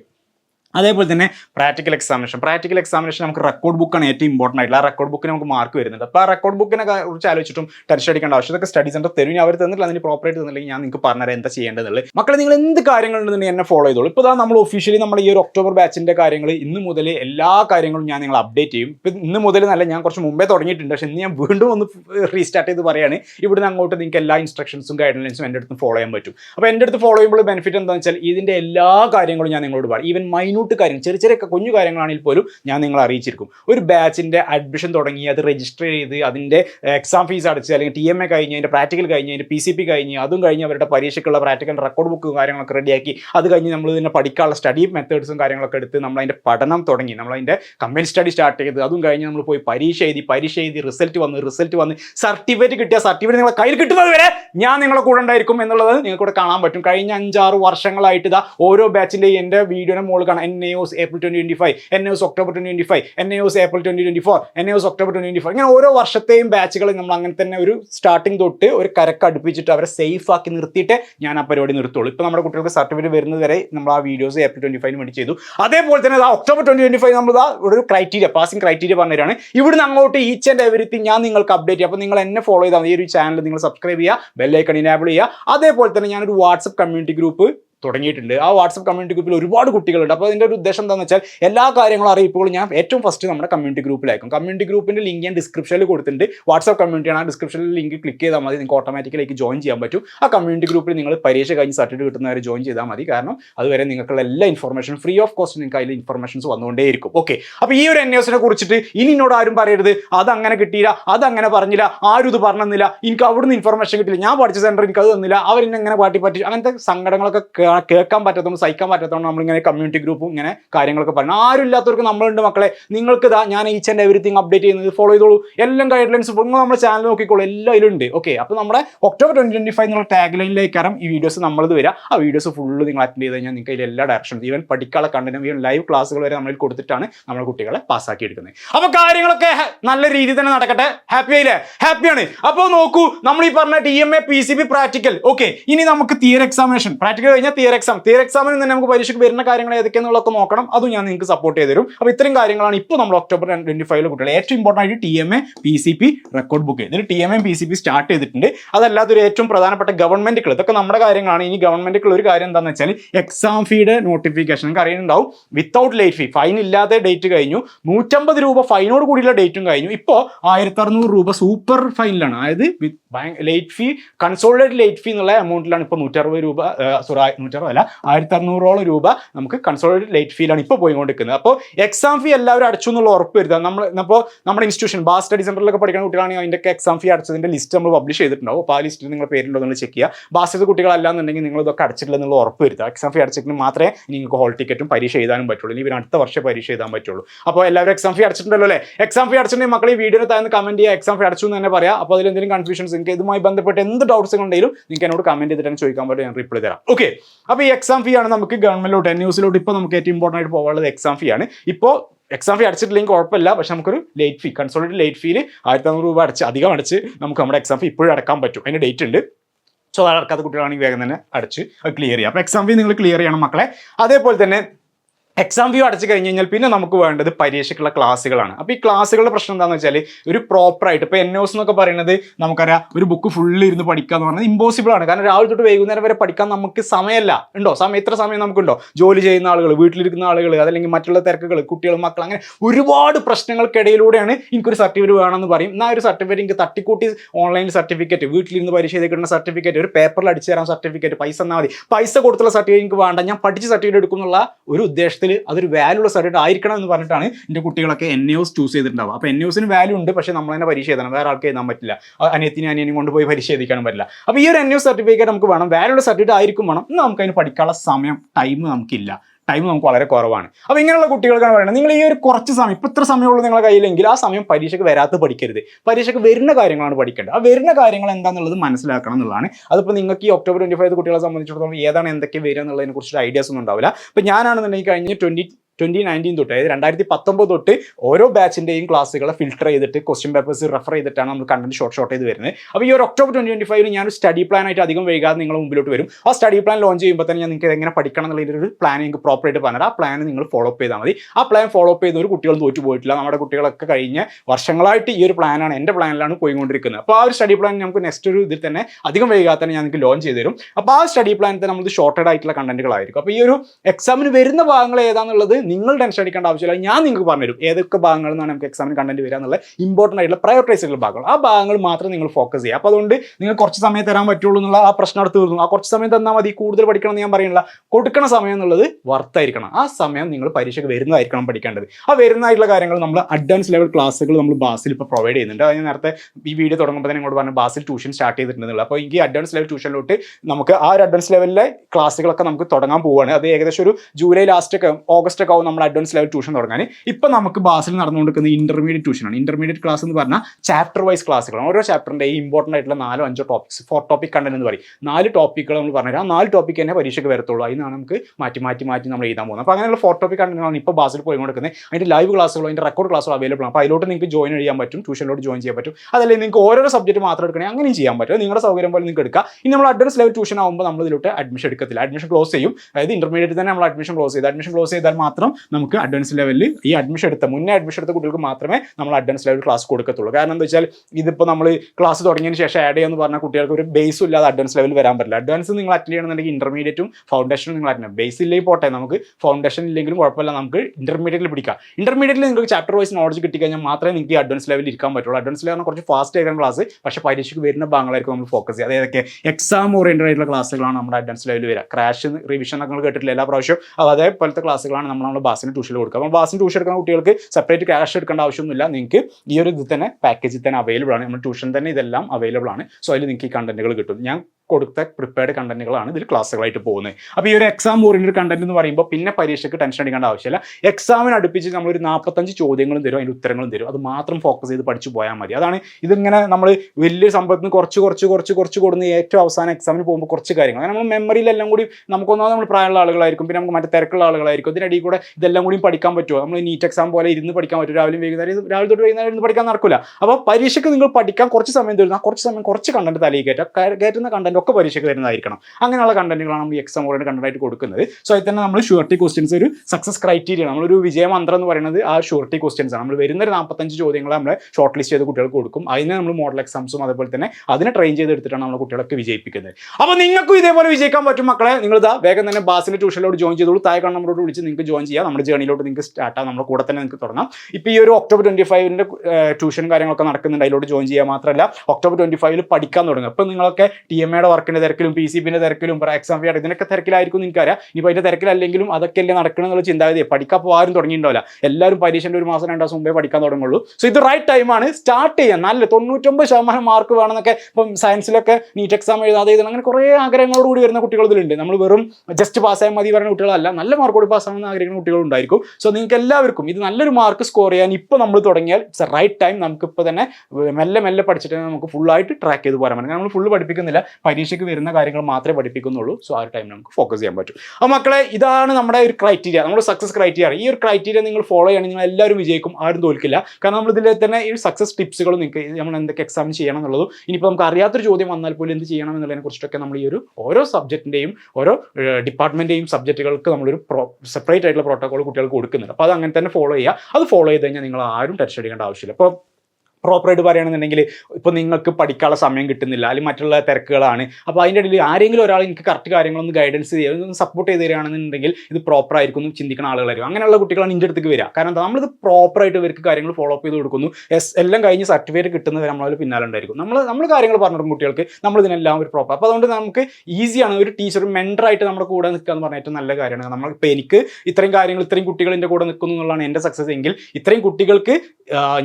അതേപോലെ തന്നെ പ്രാക്ടിക്കൽ എക്സാമിനേഷൻ പ്രാക്ടിക്കൽ എക്സാമിനേഷൻ നമുക്ക് റെക്കോർഡ് ബുക്കാണ് ഏറ്റവും ഇമ്പോർട്ടന്റ് ആയിട്ടുള്ള. ആ റെക്കോർഡ് ബുക്കിന് നമുക്ക് മാർക്ക് വരുന്നുണ്ട്. അപ്പോൾ ആ റെക്കോർഡ് ബുക്കിനെ കുറിച്ച് ആലോചിച്ചിട്ടും ടെൻഷൻ അടിക്കേണ്ട ആവശ്യം ഇതൊക്കെ സ്റ്റഡി സെന്റർ തരും. അവർ തന്നില്ല അതിന് പ്രോപ്പറായിട്ട് തന്നില്ലെങ്കിൽ ഞാൻ നിങ്ങൾക്ക് പറഞ്ഞുതരാം എന്താ ചെയ്യേണ്ടതുള്ളത് മക്കളെ നിങ്ങൾ എന്ത് കാര്യങ്ങളുണ്ടെന്നുണ്ടെങ്കിൽ എന്നെ ഫോളോ ചെയ്തോളൂ. ഇപ്പോൾ നമ്മൾ ഒഫീഷ്യലി നമ്മൾ ഈ ഒരു ഒക്ടോബർ ബാച്ചിന്റെ കാര്യങ്ങൾ ഇന്ന് മുതൽ എല്ലാ കാര്യങ്ങളും ഞാൻ നിങ്ങൾ അപ്ഡേറ്റ് ചെയ്യും. ഇപ്പം ഇന്ന് മുതൽ നല്ല ഞാൻ കുറച്ച് മുമ്പേ തുടങ്ങിയിട്ടുണ്ട്. പക്ഷേ ഇന്ന് ഞാൻ വീണ്ടും ഒന്ന് റീസ്റ്റാർട്ട് ചെയ്ത് പറയുകയാണ് ഇവിടുന്ന് അങ്ങോട്ട് നിങ്ങൾക്ക് എല്ലാ ഇൻസ്ട്രക്ഷൻസും ഗൈഡ് ലൈൻസും എന്റെ അടുത്ത് ഫോളോ ചെയ്യാൻ പറ്റും. അപ്പോൾ എന്റെ അടുത്ത് ഫോളോ ചെയ്യുമ്പോൾ ബെനിഫിറ്റ് എന്താണെന്ന് വെച്ചാൽ ഇതിന്റെ എല്ലാ കാര്യങ്ങളും ഞാൻ നിങ്ങളോട് പറയും. ഈവൻ മൈന്യൂട്ട് മൈന്യൂട്ട് കാര്യം ചെറിയ ചെറിയ കുഞ്ഞു കാര്യങ്ങളാണെങ്കിൽ പോലും ഞാൻ നിങ്ങളെ അറിയിച്ചിരിക്കും. ഒരു ബാച്ചിന്റെ അഡ്മിഷൻ തുടങ്ങി അത് രജിസ്റ്റർ ചെയ്ത് അതിന്റെ എക്സാം ഫീസ് അടച്ച് അല്ലെങ്കിൽ ടി എം എ കഴിഞ്ഞ് അതിന്റെ പ്രാക്ടിക്കൽ കഴിഞ്ഞ് അതിന്റെ പി സി പി കഴിഞ്ഞ് അതും കഴിഞ്ഞ് അവരുടെ പരീക്ഷയ്ക്കുള്ള പ്രാക്ടിക്കൽ റെക്കോർഡ് ബുക്കും കാര്യങ്ങളൊക്കെ റെഡിയാക്കി അത് കഴിഞ്ഞ് നമ്മൾ ഇതിനെ പഠിക്കാനുള്ള സ്റ്റഡി മെത്തേഡ്സും കാര്യങ്ങളൊക്കെ എടുത്ത് നമ്മൾ അതിന്റെ പഠനം തുടങ്ങി നമ്മൾ അതിന്റെ കമ്പനി സ്റ്റഡി സ്റ്റാർട്ട് ചെയ്ത് അതും കഴിഞ്ഞ് നമ്മൾ പോയി പരീക്ഷ എഴുതി പരീക്ഷ എഴുതി റിസൾട്ട് വന്ന് റിസൾട്ട് വന്ന് സർട്ടിഫിക്കറ്റ് കിട്ടിയ സർട്ടിഫിക്കറ്റ് നിങ്ങളെ കയ്യിൽ കിട്ടുന്നത് വരെ ഞാൻ നിങ്ങളെ കൂടെ ഉണ്ടായിരിക്കും എന്നുള്ളത് നിങ്ങൾക്കൂടെ കാണാൻ പറ്റും. കഴിഞ്ഞ അഞ്ചാറ് വർഷങ്ങളായിട്ട് ഇതാ ഓരോ ബാച്ചിന്റെ എന്റെ വീഡിയോയുടെ മുകളിൽ കാണാം. ഒസ് April twenty twenty five and October twenty twenty five and April twenty twenty four and October twenty twenty four ഇങ്ങനെ ഓരോ വർഷത്തെയും ബാച്ചുകൾ നമ്മൾ അങ്ങനെ തന്നെ ഒരു സ്റ്റാർട്ടിംഗ് തൊട്ട് ഒരു കരക്ക് അടുപ്പിച്ചിട്ട് അവരെ സേഫ് ആക്കി നിർത്തിയിട്ട് ഞാൻ ആ പരിപാടി നിർത്തുള്ളൂ. ഇപ്പോൾ നമ്മുടെ കുട്ടികൾക്ക് സർട്ടിഫിക്കറ്റ് വരുന്നത് വരെ നമ്മൾ ആ വീഡിയോസ് ഏപ്രിൽ ട്വന്റി ഫൈവിന് വേണ്ടി ചെയ്തു. അതേപോലെ തന്നെ ആ ഒക്ടോബർ ട്വന്റി ട്വന്റി ഫൈവ് നമ്മൾ ആ ഒരു ക്രൈറ്റീരിയ പാസിംഗ് ക്രൈറ്റീരിയ പറഞ്ഞുതരാണ്. ഇവിടുന്ന് അങ്ങോട്ട് ഈച്ച് ആൻഡ് എവരിത്തിങ് ഞാൻ നിങ്ങൾക്ക് അപ്ഡേറ്റ് ചെയ്യാം. അപ്പോൾ നിങ്ങൾ എന്നെ ഫോളോ ചെയ്താൽ മതി. ഈ ഒരു ചാനൽ നിങ്ങൾ സബ്സ്ക്രൈബ് ചെയ്യുക ബെല്ലൈക്കൺ ഇനാബിൾ ചെയ്യുക. അതേപോലെ തന്നെ ഞാനൊരു വാട്സപ്പ് കമ്മ്യൂണിറ്റി ഗ്രൂപ്പ് തുടങ്ങിയിട്ടുണ്ട്. ആ വാട്സപ്പ് കമ്മ്യൂണിറ്റി ഗ്രൂപ്പിൽ ഒരുപാട് കുട്ടികളുണ്ട്. അപ്പോൾ അതിന്റെ ഒരു ഉദ്ദേശം എന്താണെന്ന് വെച്ചാൽ എല്ലാ കാര്യങ്ങളും അറിയിപ്പുകളും ഞാൻ ഏറ്റവും ഫസ്റ്റ് നമ്മുടെ കമ്മ്യൂണിറ്റി ഗ്രൂപ്പിലായിരിക്കും കമ്മ്യൂണിറ്റി ഗ്രൂപ്പിന്റെ ലിങ്ക് ഞാൻ ഡിസ്ക്രിപ്ഷനിൽ കൊടുത്തിട്ടുണ്ട്. വാട്സപ്പ് കമ്മ്യൂണിറ്റിയാണ് ആ ഡിസ്ക്രിപ്ഷനിൽ ലിങ്ക് ക്ലിക്ക് ചെയ്താൽ മതി. നിങ്ങൾക്ക് ഓട്ടോമാറ്റിക്കലേക്ക് ജോയിൻ ചെയ്യാൻ പറ്റും. ആ കമ്മ്യൂണിറ്റി ഗ്രൂപ്പിൽ നിങ്ങൾ പരീക്ഷ കഴിഞ്ഞ് സർട്ടിഫിക്കറ്റ് കിട്ടുന്നവരെ ജോയിൻ ചെയ്താൽ മതി. കാരണം അതുവരെ നിങ്ങൾക്കുള്ള എല്ലാ ഇൻഫർമേഷനും ഫ്രീ ഓഫ് കോസ്റ്റ് നിങ്ങൾക്ക് അതിൽ ഇൻഫർമേഷൻസ് വന്നുകൊണ്ടേയിരിക്കും. ഓക്കെ അപ്പോൾ ഈ ഒരു എൻ കുറിച്ചിട്ട് ഇനി എന്നോട് ആരും പറയരുത്. അത് അങ്ങനെ കിട്ടിയില്ല. അത് അങ്ങനെ പറഞ്ഞില്ല. ആരും ഇത് പറഞ്ഞില്ല എനിക്ക് അവിടുന്ന് ഇൻഫർമേഷൻ കിട്ടില്ല ഞാൻ പഠിച്ച സെന്റർ എനിക്ക് അത് തന്നില്ല. അവരെന്നെ എങ്ങനെ പാട്ടി പറ്റി അങ്ങനത്തെ സങ്കടങ്ങളൊക്കെ കേ- കേൾക്കാൻ പറ്റാത്തതുകൊണ്ട് സഹിക്കാൻ പറ്റാത്തതുകൊണ്ട് നമ്മളിങ്ങനെ കമ്മ്യൂണിറ്റി ഗ്രൂപ്പും ഇങ്ങനെ കാര്യങ്ങളൊക്കെ പറയുന്നത് ആരും ഇല്ലാത്തവർക്ക് നമ്മളുണ്ട് മക്കളെ. നിങ്ങൾക്ക് ഇതാ ഞാൻ ഈച്ച് ആൻഡ് എവറിത്തിങ് അപ്ഡേറ്റ് ചെയ്യുന്നത് ഫോളോ ചെയ്തോളൂ. എല്ലാം ഗൈഡ് ലൈൻസ് നിങ്ങൾ നമ്മുടെ ചാനൽ നോക്കിക്കോളൂ. എല്ലാം ഇതിലുണ്ട് ഓക്കെ അപ്പോൾ നമ്മുടെ ഒക്ടോബർ ട്വന്റി ട്വന്റി ഫൈവ് എന്നുള്ള ടാഗ് ലൈനിലേക്കാരം ഈ വീഡിയോസ് നമ്മളത് വരിക ആ വീഡിയോസ് ഫുള്ള് നിങ്ങൾ അറ്റൻഡ് ചെയ്ത് കഴിഞ്ഞാൽ നിങ്ങൾക്ക് എല്ലാ ഡയറക്ഷൻസ് ഈവൻ പഠിക്കാനുള്ള കണ്ടന്റും ഈവൻ ലൈവ് ക്ലാസ്സുകൾ വരെ നമ്മളിൽ കൊടുത്തിട്ടാണ് നമ്മൾ കുട്ടികളെ പാസ്സാക്കി എടുക്കുന്നത്. അപ്പോൾ കാര്യങ്ങളൊക്കെ നല്ല രീതിയിൽ തന്നെ നടക്കട്ടെ. ഹാപ്പി ആയില്ലേ? ഹാപ്പിയാണ് അപ്പോൾ നോക്കൂ നമ്മൾ ഈ പറഞ്ഞ T M A P C B practical okay ഇനി നമുക്ക് തിയർ എക്സാമിനേഷൻ പ്രാക്ടിക്കൽ കഴിഞ്ഞാൽ തിയർ എക്സാം തിയർ എക്സാമിന് തന്നെ നമുക്ക് പരീക്ഷയ്ക്ക് വരുന്ന കാര്യങ്ങൾ ഏതൊക്കെയെന്നുള്ളതൊക്കെ നോക്കണം. അതും ഞാൻ നിങ്ങൾക്ക് സപ്പോർട്ട് ചെയ്ത് തരും. അപ്പോൾ ഇത്രയും കാര്യങ്ങളാണ് ഇപ്പോൾ നമ്മൾ ഒക്ടോബർ ട്വന്റി ഫൈവിലെ കുട്ടികൾ ഏറ്റവും ഇമ്പോർട്ടന്റ് ആയിട്ട് T M A P C P record book ഇതിൽ T M A P C P start ചെയ്തിട്ടുണ്ട്. അതല്ലാതെ ഒരു ഏറ്റവും പ്രധാനപ്പെട്ട ഗവൺമെന്റുകൾ ഇതൊക്കെ നമ്മുടെ കാര്യങ്ങളാണ്. ഇനി ഗവൺമെന്റുകൾ ഒരു കാര്യം എന്താണെന്ന് വെച്ചാൽ എക്സാം ഫീയുടെ നോട്ടിഫിക്കേഷൻ നമുക്ക് അറിയുന്നുണ്ടാവും. വിത്തൗട്ട് ലേറ്റ് ഫീ ഫൈൻ ഇല്ലാതെ ഡേറ്റ് കഴിഞ്ഞു. നൂറ്റമ്പത് രൂപ ഫൈനോട് കൂടിയുള്ള ഡേറ്റും കഴിഞ്ഞു. ഇപ്പോൾ ആയിരത്തി അറുന്നൂറ് രൂപ സൂപ്പർ ഫൈനിലാണ് അതായത് ലേറ്റ് ഫീ കൺസോൾഡ് ലേറ്റ് ഫീ എന്നുള്ള എമൗണ്ടിലാണ് ഇപ്പോൾ നൂറ്ററുപത് രൂപ സോറി നൂറ്ററുപത് അല്ല ആയിരത്തി അറുന്നൂറോളം രൂപ നമുക്ക് കൺസോൾട്ടേഡ് ലേറ്റ് ഫീലാണ് ഇപ്പോൾ പോയിക്കൊണ്ടിരിക്കുന്നത്. അപ്പോൾ എക്സാം ഫീ എല്ലാവരും അടച്ചു എന്നുള്ള ഉറപ്പ് വരുത്തുക നമ്മൾ അപ്പോൾ നമ്മുടെ ഇൻസ്റ്റിറ്റ്യൂഷൻ ബാസ് സ്റ്റഡി സെന്ററിലൊക്കെ പഠിക്കുന്ന കുട്ടികളാണെങ്കിൽ അതിന്റെ എക്സാം ഫീ അടച്ചതിന്റെ ലിസ്റ്റ് നമ്മൾ പബ്ലിഷ് ചെയ്തിട്ടുണ്ടാവും. അപ്പോൾ ആ ലിസ്റ്റിൽ നിങ്ങൾ പേരുണ്ടോ നിങ്ങൾ ചെക്ക് ചെയ്യുക. ബാസ് ചെയ്ത കുട്ടികളല്ലാന്നുണ്ടെങ്കിൽ നിങ്ങൾ ഇതൊക്കെ അടച്ചിട്ടില്ല എന്നുള്ള ഉറപ്പ് വരുത്തുക. എക്സാം ഫീ അടച്ചിട്ട് മാത്രമേ നിങ്ങൾക്ക് ഹോൾ ടിക്കറ്റും പരീക്ഷ എഴുതാനും പറ്റുള്ളൂ. ഇനി ഇവർ അടുത്ത വർഷം പരീക്ഷ എഴുതാൻ പറ്റുള്ളൂ. അപ്പോൾ എല്ലാവരും എക്സാം ഫീ അടച്ചിട്ടുണ്ടല്ലോ അല്ലേ? എക്സാം ഫീ അടച്ചിട്ടുണ്ടെങ്കിൽ മക്കൾ ഈ വീഡിയോ താഴ്ന്ന് കമന്റ് ചെയ്യുക. എക്സാം ഫീ അടച്ചു എന്ന് തന്നെ പറയാം. അപ്പോൾ അതിൽ എന്തെങ്കിലും കൺഫ്യൂഷൻസ് നിങ്ങൾക്ക് ഇതുമായി ബന്ധപ്പെട്ട് എന്ത് ഡൗട്ട്സ് ഉണ്ടെങ്കിലും നിങ്ങൾക്ക് എന്നോട് കമന്റ് ചെയ്തിട്ട് ചോദിക്കാൻ പറ്റും. ഞാൻ റിപ്ലൈ തരാം. ഓക്കെ അപ്പോൾ ഈ എക്സാം ഫീ ആണ് നമുക്ക് ഗവൺമെന്റിലോട്ട് എൻ ന്യൂസിലോട്ട് ഇപ്പോൾ നമുക്ക് ഏറ്റവും ഇമ്പോർട്ടന്റ് ആയിട്ട് പോകാനുള്ളത് എക്സാം ഫീ ആണ്. ഇപ്പോൾ എക്സാം ഫീ അടച്ചിട്ടില്ലെങ്കിൽ കുഴപ്പമില്ല പക്ഷെ നമുക്കൊരു ലേറ്റ് ഫീ കൺസോൾട്ടേറ്റ് ലേറ്റ് ഫീ ആയിരത്തി അഞ്ഞൂറ് രൂപ അടച്ച് അധികം അടച്ച് നമുക്ക് നമ്മുടെ എക്സാം ഫീ ഇപ്പോഴും അടക്കാൻ പറ്റും. അതിന് ഡേറ്റ് ഉണ്ട്. സോ അത് അടക്കാത്ത കുട്ടികളാണെങ്കിൽ വേഗം തന്നെ അടച്ച് ക്ലിയർ ചെയ്യാം. അപ്പോൾ എക്സാം ഫീ നിങ്ങൾ ക്ലിയർ ചെയ്യണം മക്കളെ. അതേപോലെ തന്നെ എക്സാം വ്യൂ അടച്ചു കഴിഞ്ഞ് കഴിഞ്ഞാൽ പിന്നെ നമുക്ക് വേണ്ടത് പരീക്ഷയ്ക്കുള്ള ക്ലാസ്സുകളാണ്. അപ്പോൾ ഈ ക്ലാസ്സുകളുടെ പ്രശ്നം എന്താണെന്ന് വെച്ചാൽ ഒരു പ്രോപ്പറായിട്ട് ഇപ്പോൾ എൻ ഒസ് എന്നൊക്കെ പറയുന്നത് നമുക്കറിയാം ഒരു ബുക്ക് ഫുള്ള് ഇരുന്ന് പഠിക്കുക എന്ന് പറയുന്നത് ഇമ്പോസിബിൾ ആണ്. കാരണം രാവിലെ തൊട്ട് വൈകുന്നേരം വരെ പഠിക്കാൻ നമുക്ക് സമയമല്ല. ഉണ്ടോ? സമയം ഇത്ര സമയം നമുക്കുണ്ടോ? ജോലി ചെയ്യുന്ന ആളുകൾ വീട്ടിലിരിക്കുന്ന ആളുകൾ അതല്ലെങ്കിൽ മറ്റുള്ള തിരക്കുകൾ കുട്ടികൾ മക്കൾ അങ്ങനെ ഒരുപാട് പ്രശ്നങ്ങൾക്കിടയിലൂടെയാണ് എനിക്കൊരു സർട്ടിഫിക്കറ്റ് വേണമെന്ന് പറയും. എന്നാൽ ഒരു സർട്ടിഫിക്കറ്റ് എനിക്ക് തട്ടിക്കൂട്ടി ഓൺലൈൻ സർട്ടിഫിക്കറ്റ് വീട്ടിലിരുന്ന് പരീക്ഷ കിട്ടുന്ന സർട്ടിഫിക്കറ്റ് ഒരു പേപ്പറിൽ അടിച്ചു തരാൻ സർട്ടിഫിക്കറ്റ് പൈസ എന്നാൽ മതി. പൈസ കൊടുത്തുള്ള സർട്ടിഫിക്കറ്റ് എനിക്ക് വേണ്ട. ഞാൻ പഠിച്ച് സർട്ടിഫിക്കറ്റ് എടുക്കുന്നുള്ള ഒരു ഉദ്ദേശത്തിൽ അതൊരു വാല്യൂ ഉള്ള സർട്ടിഫിക്കറ്റ് ആയിരിക്കണം എന്ന് പറഞ്ഞിട്ടാണ് എന്റെ കുട്ടികളൊക്കെ എൻ ന്യൂസ് ചൂസ് ചെയ്തിട്ടുണ്ടാവും അപ്പോൾ എൻ ന്യൂസിന് വാല്യൂ ഉണ്ട് പക്ഷേ നമ്മൾ തന്നെ പരീക്ഷ വേറെ ആൾക്ക് എഴുതാൻ പറ്റില്ല. അനിയത്തിനും അനിയനും കൊണ്ടുപോയി പരീക്ഷ പറ്റില്ല. അപ്പോൾ ഈ ഒരു എൻ ന്യൂസ് സർട്ടിഫിക്കറ്റ് നമുക്ക് വേണം. വാല്യൂ ഉള്ള സർട്ടിഫിക്കറ്റ് ആയിരിക്കും വേണം. നമുക്ക് അതിന് പഠിക്കാനുള്ള സമയം ടൈം നമുക്കില്ല. ടൈം നമുക്ക് വളരെ കുറവാണ്. അപ്പോൾ ഇങ്ങനെയുള്ള കുട്ടികൾക്കാണ് പറയുന്നത് നിങ്ങൾ ഈ ഒരു കുറച്ച് സമയം ഇപ്പോൾ ഇത്ര സമയമുള്ളൂ നിങ്ങളുടെ കയ്യിലെങ്കിൽ ആ സമയം പരീക്ഷയ്ക്ക് വരാത്ത പഠിക്കരുത്. പരീക്ഷയ്ക്ക് വരുന്ന കാര്യങ്ങളാണ് പഠിക്കേണ്ടത്. ആ വരുന്ന കാര്യങ്ങൾ എന്താണെന്നുള്ളത് മനസ്സിലാക്കണം എന്നുള്ളതാണ്. അതിപ്പോൾ നിങ്ങൾക്ക് ഈ ഒക്ടോബർ ട്വന്റി ഫൈവ് കുട്ടികളെ സംബന്ധിച്ചിടത്തോളം ഏതാണ് എന്തൊക്കെ വരിക എന്നുള്ളതിനെ കുറിച്ച് ഐഡിയാസ് ഒന്നും ഉണ്ടാവില്ല. അപ്പോൾ ഞാനാണെന്നുണ്ടെങ്കിൽ കഴിഞ്ഞ് ട്വന്റി ട്വന്റി നയന്റീൻ തൊട്ട് അതായത് രണ്ടായിരത്തി പത്തൊമ്പത് തൊട്ട് ഓരോ ബാച്ചിന്റെയും ക്ലാസ്സുകളെ ഫിൽട്ടർ ചെയ്തിട്ട് ക്വസ്റ്റ്യൻ പേപ്പേഴ്സ് റെഫർ ചെയ്തിട്ടാണ് നമ്മൾ കണ്ടന്റ് ഷോർട്ട് ഷോർട്ട് ചെയ്ത് വരുന്നത്. അപ്പോൾ ഈ ഒരു ഒക്ടോബർ ട്വന്റി ട്വന്റി ഫൈവിൽ ഒരു സ്റ്റഡി പ്ലാൻ ആയിട്ട് അധികം വൈകാതെ നിങ്ങൾ മുമ്പിലോട്ട് വരും. ആ സ്റ്റഡി പ്ലാൻ ലോഞ്ച് ചെയ്യുമ്പോൾ തന്നെ ഞാൻ നിങ്ങൾക്ക് എങ്ങനെ പഠിക്കണം എന്നുള്ളതിന്റെ ഒരു പ്ലാൻ നിങ്ങൾക്ക് പ്രോപ്പറായിട്ട് പറഞ്ഞാൽ ആ പ്ലാൻ നിങ്ങൾ ഫോളോ അപ്പ് ചെയ്താൽ മതി. ആ പ്ലാൻ ഫോളോ അപ്പ് ചെയ്ത ഒരു കുട്ടികളും തോറ്റു പോയിട്ടില്ല. നമ്മുടെ കുട്ടികളൊക്കെ കഴിഞ്ഞ വർഷങ്ങളായിട്ട് ഈ ഒരു പ്ലാനാണ് എന്റെ പ്ലാനിലാണ് പോയിക്കൊണ്ടിരിക്കുന്നത്. അപ്പോൾ ആ ഒരു സ്റ്റഡി പ്ലാൻ നമുക്ക് നെക്സ്റ്റ് ഒരു ഇതിൽ തന്നെ അധികം വൈകാതെ തന്നെ ഞാൻ നിങ്ങൾക്ക് ലോഞ്ച് ചെയ്ത് തരും. അപ്പോൾ ആ സ്റ്റഡി പ്ലാൻ തന്നെ നമ്മൾ ഷോർട്ടഡ് ആയിട്ടുള്ള കണ്ടന്റുകളായിരിക്കും അപ്പോൾ ഈ ഒരു എക്സാമിന് വരുന്ന ഭാഗങ്ങൾ ഏതാണെന്നുള്ളത് നിങ്ങൾ ടെൻഷൻ അടിക്കേണ്ട ആവശ്യമില്ല. ഞാൻ നിങ്ങൾക്ക് പറഞ്ഞുതരും. ഏതൊക്കെ ഭാഗങ്ങളിൽ നമുക്ക് എക്സാമിന് കണ്ടന്റ് വരിക എന്നുള്ള ഇമ്പോർട്ടന്റ് ആയിട്ടുള്ള പ്രയോറിറ്റൈസ് ചെയ്ത ഭാഗങ്ങൾ. ആ ഭാഗങ്ങൾ മാത്രം നിങ്ങൾ ഫോക്കസ് ചെയ്യുക. അപ്പോൾ അതുകൊണ്ട് നിങ്ങൾ കുറച്ച് സമയം തരാൻ പറ്റുള്ളൂ എന്നുള്ള ആ പ്രശ്നം അടുത്ത് തീർന്നു. ആ കുറച്ച് സമയം തന്നാൽ മതി. കൂടുതൽ പഠിക്കണം എന്ന് ഞാൻ പറയുന്നില്ല. കൊടുക്കണ സമയം എന്നുള്ളത് വർത്തായിരിക്കണം ആ സമയം നിങ്ങൾ പരീക്ഷയ്ക്ക് വരുന്നതായിരിക്കണം പഠിക്കേണ്ടത്. ആ വരുന്നതായിട്ടുള്ള കാര്യങ്ങൾ നമ്മൾ അഡ്വാൻസ് ലെവൽ ക്ലാസ്സുകൾ നമ്മൾ ബാസിൽ ഇപ്പോൾ പ്രൊവൈഡ് ചെയ്യുന്നുണ്ട്. അത് ഞാൻ നേരത്തെ ഈ വീഡിയോ തുടങ്ങുമ്പോൾ തന്നെ ഇങ്ങോട്ട് പറഞ്ഞു ബാസിൽ ട്യൂഷൻ സ്റ്റാർട്ട് ചെയ്തിട്ടുണ്ടെന്നുള്ളത് അപ്പോൾ എനിക്ക് അഡ്വാൻസ് ലെവൽ ട്യൂഷനിലോട്ട് നമുക്ക് ആ ഒരു അഡ്വാൻസ് ലെവലിലെ ക്ലാസ്സുകളൊക്കെ നമുക്ക് തുടങ്ങാൻ പോവുകയാണ്. അത് ഏകദേശം ഒരു ജൂലൈ ലാസ്റ്റ് ഒക്കെ ഓഗസ്റ്റ് ഒക്കെ ആവും നമ്മൾ അഡ്വാൻസ് ലെവൽ ട്യൂഷൻ തുടങ്ങാൻ. ഇപ്പം നമുക്ക് ബാസിൽ നടന്നുകൊണ്ടിരിക്കുന്ന ഇന്റർമീഡിയറ്റ് ട്യൂഷനാണ് ഇന്റർമീഡിയറ്റ് ക്ലാസ് എന്ന് പറഞ്ഞാൽ ചാപ്റ്റർ വൈസ് ക്ലാസ്സുകളാണ് ഓരോ ചാപ്റ്ററിന്റെ ഈ ഇമ്പോർട്ടന്റ് ആയിട്ടുള്ള നാലോ അഞ്ചോ ടോപ്പിക്സ് ഫോർ ടോപ്പിക് കണ്ടന്റ് എന്ന് പറയും. നാല് ടോപ്പിക്കുകൾ നമ്മൾ പറഞ്ഞുതരാം. ആ നാല് ടോപ്പിക് തന്നെ പരീക്ഷയ്ക്ക് വരത്തുള്ളൂ. അതിനാണ് നമുക്ക് മാറ്റി മാറ്റി മാറ്റി നമ്മൾ എഴുതാൻ പോകുന്നത്. അപ്പോൾ അങ്ങനെയുള്ള ഫോർ ടോപ്പിക് കണ്ടന്റാണ് ഇപ്പോൾ ബാസിൽ പോയി കൊടുക്കുന്നത് അതിന്റെ ലൈവ് ക്ലാസ്സുകളും അതിന്റെ റെക്കോർഡ് ക്ലാസ്സുകൾ അവൈലബിൾ ആണ്. അപ്പോൾ അതിലോട്ട് നിങ്ങൾക്ക് ജോയിൻ ചെയ്യാൻ പറ്റും. ട്യൂഷനിലോട്ട് ജോയിൻ ചെയ്യാൻ പറ്റും. അതല്ലെങ്കിൽ നിങ്ങൾക്ക് ഓരോ സബ്ജക്റ്റ് മാത്രം എടുക്കണമെങ്കിൽ അങ്ങനെയും ചെയ്യാൻ പറ്റും. നിങ്ങളുടെ സൗകര്യം പോലെ നിങ്ങൾക്ക് എടുക്കാം. ഇനി നമ്മൾ അഡ്വാൻസ് ലെവൽ ട്യൂഷൻ ആകുമ്പോൾ നമ്മൾ ഇതിലോട്ട് അഡ്മിഷൻ എടുക്കത്തില്ല. അഡ്മിഷൻ ക്ലോസ് ചെയ്യും. അതായത് ഇന്റർമീഡിയറ്റ് തന്നെ നമ്മൾ അഡ്മിഷൻ ക്ലോസ് ചെയ്ത്. അഡ്മിഷൻ ക്ലോസ് ചെയ്താൽ മാത്രം നമുക്ക് അഡ്വാൻസ് ലെവലിൽ ഈ അഡ്മിഷൻ എടുത്ത മുന്നേ അഡ്മിഷൻ എടുത്ത കുട്ടികൾക്ക് മാത്രമേ നമ്മൾ അഡ്വാൻസ് ലെവൽ ക്ലാസ് കൊടുക്കത്തുള്ളൂ. കാരണം എന്താ വെച്ചാൽ ഇതിപ്പോൾ നമ്മൾ ക്ലാസ് തുടങ്ങിയതിന് ശേഷം ആഡ് ചെയ്യുമെന്ന് പറഞ്ഞാൽ കുട്ടികൾക്ക് ഒരു ബേസും ഇല്ലാതെ അഡ്വാൻസ് ലെവൽ വരാൻ പറ്റില്ല. അഡ്വാൻസ് നിങ്ങൾ അറ്റൻഡ് ചെയ്യണമെന്നുണ്ടെങ്കിൽ ഇന്റർമീഡിയറ്റും ഫൗണ്ടേഷനും നിങ്ങൾ അറ്റൻഡ് ബേസ് ഇല്ലെങ്കിൽ പോട്ടെ നമുക്ക് ഫൗണ്ടേഷൻ ഇല്ലെങ്കിലും കുഴപ്പമില്ല നമുക്ക് ഇന്റർമീഡിയറ്റിൽ പിടിക്കാം. ഇന്റർമീഡിയറ്റിൽ നിങ്ങൾക്ക് ചാപ്റ്റർ വൈസ് നോളജ് കിട്ടിക്കഴിഞ്ഞാൽ മാത്രമേ നിങ്ങൾക്ക് അഡ്വാൻസ് ലെവലിൽ ഇരിക്കാൻ പറ്റുള്ളൂ. അഡ്വാൻസ് ലെവൽ കുറച്ച് ഫാസ്റ്റ് ആയിരിക്കും ക്ലാസ് പക്ഷേ പരീക്ഷയ്ക്ക് വരുന്ന ഭാഗങ്ങളായിരിക്കും നമ്മൾ ഫോക്കസ് ചെയ്യുക. അതായത് എക്സാം ഓറിയന്റഡ് ആയിട്ടുള്ള ക്ലാസ്സുകളാണ് നമ്മുടെ അഡ്വാൻസ് ലെവലിൽ വരിക. ക്രാഷ് റിവിഷൻ ഒക്കെ കേട്ടിട്ടില്ല എല്ലാ പ്രാവശ്യവും? അതേപോലത്തെ ക്ലാസ്സുകളാണ് നമ്മൾ നമ്മുടെ ബാസിന് ട്യൂഷൻ കൊടുക്കുക. അപ്പോൾ ബാസിന് ട്യൂഷൻ എടുക്കുന്ന കുട്ടികൾക്ക് സെപ്പറേറ്റ് ക്യാഷ് എടുക്കേണ്ട ആവശ്യമൊന്നുമില്ല. നിങ്ങൾക്ക് ഈ ഒരു ഇത് തന്നെ പാക്കേജിൽ തന്നെ അവൈലബിൾ ആണ്. നമ്മൾ ട്യൂഷൻ തന്നെ ഇതെല്ലാം അവൈലബിൾ ആണ്. സോ അതിൽ നിങ്ങൾക്ക് ഈ കണ്ടന്റുകൾ കിട്ടും. ഞാൻ കൊടുത്ത പ്രിപ്പയർഡ് കണ്ടന്റുകളാണ് ഇതിൽ ക്ലാസ്സുകളായിട്ട് പോകുന്നത്. അപ്പോൾ ഈ ഒരു എക്സാം ഓറിയന്റഡ് കണ്ടന്റ് എന്ന് പറയുമ്പോൾ പിന്നെ പരീക്ഷയ്ക്ക് ടെൻഷൻ അടിക്കേണ്ട ആവശ്യമില്ല. എക്സാമിന് അടുപ്പിച്ച് നമ്മൾ ഒരു നാൽപ്പത്തഞ്ച് ചോദ്യങ്ങളും തരും അതിന്റെ ഉത്തരങ്ങളും തരും. അത് മാത്രം ഫോക്കസ് ചെയ്ത് പഠിച്ചു പോയാൽ മതി. അതാണ് ഇതിങ്ങനെ നമ്മൾ വലിയ സംഭവത്തിന് കുറച്ച് കുറച്ച് കുറച്ച് കുറച്ച് കൊടുന്ന് ഏറ്റവും അവസാന എക്സാമിന് പോകുമ്പോൾ കുറച്ച് കാര്യങ്ങൾ. അങ്ങനെ നമ്മൾ മെമ്മറിയിലെല്ലാം കൂടി നമുക്കൊന്നാമത് നമ്മൾ പ്രായമുള്ള ആളുകളായിരിക്കും. പിന്നെ നമുക്ക് മറ്റേ തിരക്കുള്ള ആളുകളായിരിക്കും. ഇതിനിടയിൽ കൂടെ ഇതെല്ലാം കൂടി പഠിക്കാൻ പറ്റുമോ? നമ്മൾ നീറ്റ് എക്സാം പോലെ ഇരുന്ന് പഠിക്കാൻ പറ്റും രാവിലെ വൈകുന്നേരം രാവിലെ തൊട്ട് വൈകുന്നേരം ഇരുന്ന് പഠിക്കാൻ നടക്കില്ല അപ്പോൾ പരീക്ഷയ്ക്ക് നിങ്ങൾ പഠിക്കാൻ കുറച്ച് സമയം തരുന്ന കുറച്ച് സമയം കുറച്ച് കണ്ടന്റ് തലയിൽ കയറ്റുക. കയ- കയറ്റുന്ന കണ്ടന്റ് ഒക്കെ പരീക്ഷയ്ക്ക് വരുന്നതായിരിക്കണം അങ്ങനെയുള്ള കണ്ടന്റുകളാണ് നമ്മൾ എക്സാം ഓറിയന്റ് കണ്ടന്റായിട്ട് കൊടുക്കുന്നത്. സോ അതിൽ തന്നെ നമ്മൾ ഷുവർട്ടി ക്വസ്റ്റ്യൻസ് ഒരു സക്സസ് ക്രൈറ്റീരിയ നമ്മളൊരു വിജയമന്ത്രം എന്ന് പറയുന്നത് ആ ഷുവർട്ടി ക്വസ്റ്റ്യൻസ് ആണ്. നമ്മൾ വരുന്ന ഒരു നാൽപ്പത്തഞ്ച് ചോദ്യങ്ങൾ നമ്മൾ ഷോർട്ട് ലിസ്റ്റ് ചെയ്ത് കുട്ടികൾക്ക് കൊടുക്കും. അതിനെ നമ്മൾ മോഡൽ എക്സാംസും അതുപോലെ തന്നെ അതിനെ ട്രെയിൻ ചെയ്തെടുത്തിട്ടാണ് നമ്മൾ കുട്ടികളൊക്കെ വിജയിപ്പിക്കുന്നത്. അപ്പോൾ നിങ്ങൾക്കും ഇതേപോലെ വിജയിക്കാൻ പറ്റും മക്കളെ. നിങ്ങൾ ഇതാ വേഗം തന്നെ ബാസിന്റെ ട്യൂഷനിലോട്ട് ജോയിൻ ചെയ്തോളൂ. താഴെ നമ്മളോട് വിളിച്ച് നിങ്ങൾക്ക് ജോയിൻ ചെയ്യാം. നമ്മുടെ ജേണിയിലോട്ട് നിങ്ങൾക്ക് സ്റ്റാർട്ട് ആവും നമ്മുടെ കൂടെ തന്നെ നിങ്ങൾക്ക് തുടങ്ങാം. ഇപ്പോൾ ഈ ഒരു ഒക്ടോബർ ട്വന്റി ഫൈവിന്റെ ട്യൂഷൻ കാര്യങ്ങളൊക്കെ നടക്കുന്നുണ്ട്. അതിലോട്ട് ജോയിൻ ചെയ്യുക മാത്രമല്ല ഒക്ടോബർ ട്വന്റി ഫൈവിൽ പഠിക്കാൻ തുടങ്ങും അപ്പോൾ നിങ്ങളൊക്കെ ടി എം എയുടെ വർക്കിന്റെ തിരക്കിലും പി സി ബിന്റെ തിരക്കിലും എക്സാം ഫിയർ ഇതിനൊക്കെ തിരക്കിലായിരിക്കും നിങ്ങൾക്കറിയാം ഇനിയിപ്പോൾ അതിന്റെ തിരക്കിലല്ലെങ്കിലും അതൊക്കെ അല്ലേ നടക്കണം എന്നുള്ള ചിന്താഗതി. പഠിക്കാൻ ഇപ്പോൾ തുടങ്ങിയിട്ടുണ്ടാവില്ല. എല്ലാവരും പരീക്ഷന്റെ ഒരു മാസം രണ്ടു മുമ്പേ പഠിക്കാൻ തുടങ്ങുള്ളൂ. സോ ഇത് റൈറ്റ് ടൈമാണ് സ്റ്റാർട്ട് ചെയ്യാൻ. നല്ല തൊണ്ണൂറ്റൊമ്പത് ശതമാനം മാർക്ക് വേണമെന്നൊക്കെ ഇപ്പം സയൻസിലൊക്കെ നീറ്റ് എക്സാം എഴുതാതെ എഴുതണം അങ്ങനെ കുറേ ആഗ്രഹങ്ങളോട് കൂടി വരുന്ന കുട്ടികൾ ഇതിലുണ്ട് നമ്മൾ വെറും ജസ്റ്റ് പാസ്സായാൽ മതി പറയുന്ന കുട്ടികളല്ല. നല്ല മാർക്കോട് പാസ്സാകുന്ന ആഗ്രഹിക്കുന്ന കുട്ടികളുണ്ടായിരിക്കും സോ നിങ്ങൾക്ക് എല്ലാവർക്കും ഇത് നല്ലൊരു മാർക്ക് സ്കോർ ചെയ്യാൻ ഇപ്പോൾ നമ്മൾ തുടങ്ങിയാൽ ഇറ്റ്സ് റൈറ്റ് ടൈം നമുക്കിപ്പോൾ തന്നെ മെല്ലെ മെല്ലെ പഠിച്ചിട്ട് നമുക്ക് ഫുള്ളായിട്ട് ട്രാക്ക് ചെയ്ത് പോരാൻ പറ്റും. നമ്മൾ ഫുള്ള് പഠിപ്പിക്കുന്നില്ല. പരീക്ഷയ്ക്ക് വരുന്ന കാര്യങ്ങൾ മാത്രമേ പഠിപ്പിക്കുന്നുള്ളൂ. സോ ആ ഒരു ടൈം നമുക്ക് ഫോക്കസ് ചെയ്യാൻ പറ്റും. അപ്പോൾ മക്കളെ ഇതാണ് നമ്മുടെ ഒരു ക്രൈറ്റീരിയ നമ്മുടെ സക്സസ് ക്രൈറ്റീരിയ ഈ ഒരു ക്രൈറ്റീരിയ നിങ്ങൾ ഫോളോ ചെയ്യുകയാണെങ്കിൽ നിങ്ങൾ എല്ലാവരും വിജയിക്കും. ആരും തോൽക്കില്ല. കാരണം നമ്മൾ ഇതിൽ തന്നെ ഈ സക്സസ് ടിപ്സുകളും നിങ്ങൾക്ക് നമ്മൾ എന്തൊക്കെ എക്സാം ചെയ്യണം എന്നുള്ളതും ഇനിയിപ്പോൾ നമുക്ക് അറിയാത്തൊരു ചോദ്യം വന്നാൽ പോലും എന്ത് ചെയ്യണം എന്നുള്ളതിനെ കുറിച്ചിട്ടൊക്കെ നമ്മൾ ഈ ഒരു ഓരോ സബ്ജക്റ്റിന്റെയും ഓരോ ഡിപ്പാർട്ട്മെന്റെയും സബ്ജക്റ്റുകൾക്ക് നമ്മളൊരു പ്രോ സെപ്പറേറ്റ് ആയിട്ടുള്ള പ്രോട്ടോകോൾ കുട്ടികൾക്ക് കൊടുക്കുന്നുണ്ട്. അപ്പോൾ അത് അങ്ങനെ തന്നെ ഫോളോ ചെയ്യുക. അത് ഫോളോ ചെയ്ത് കഴിഞ്ഞാൽ നിങ്ങൾ ആരും ടെൻഷൻ അടിക്കേണ്ട ആവശ്യമില്ല. അപ്പോൾ പ്രോപ്പറായിട്ട് പറയുകയാണെന്നുണ്ടെങ്കിൽ ഇപ്പോൾ നിങ്ങൾക്ക് പഠിക്കാനുള്ള സമയം കിട്ടുന്നില്ല അല്ലെങ്കിൽ മറ്റുള്ള തിരക്കുകളാണ്. അപ്പോൾ അതിന്റെ ഇടയിൽ ആരെങ്കിലും ഒരാൾ എനിക്ക് കറക്റ്റ് കാര്യങ്ങളൊന്ന് ഗൈഡൻസ് ചെയ്യുക സപ്പോർട്ട് ചെയ്ത് തരികയാണെന്നുണ്ടെങ്കിൽ ഇത് പ്രോപ്പർ ആയിരിക്കും എന്ന് ചിന്തിക്കുന്ന ആളുകളായിരിക്കും അങ്ങനെയുള്ള കുട്ടികളാണ് എന്റെ അടുത്തേക്ക് വരിക. കാരണം എന്താ? നമ്മളിത് പ്രോപ്പറായിട്ട് ഇവർക്ക് കാര്യങ്ങൾ ഫോളോ അപ്പ് ചെയ്ത് കൊടുക്കുന്നു. എസ് എല്ലാം കഴിഞ്ഞ് സർട്ടിഫിക്കറ്റ് കിട്ടുന്നവരെ നമ്മളതിൽ പിന്നാലെ ഉണ്ടായിരിക്കും. നമ്മൾ നമ്മൾ കാര്യങ്ങൾ പറഞ്ഞു കൊടുക്കും കുട്ടികൾക്ക് നമ്മളിതിനെല്ലാം ഒരു പ്രോപ്പർ അപ്പോൾ അതുകൊണ്ട് നമുക്ക് ഈസിയാണ് ഒരു ടീച്ചർ മെന്ററായിട്ട് നമ്മുടെ കൂടെ നിൽക്കുക എന്ന് പറഞ്ഞാൽ ഏറ്റവും നല്ല കാര്യമാണ്. നമ്മൾ ഇപ്പോൾ എനിക്ക് ഇത്രയും കാര്യങ്ങൾ ഇത്രയും കുട്ടികൾ എന്റെ കൂടെ നിൽക്കുന്നു എന്നുള്ളതാണ് എന്റെ സക്സസ് എങ്കിൽ ഇത്രയും കുട്ടികൾക്ക്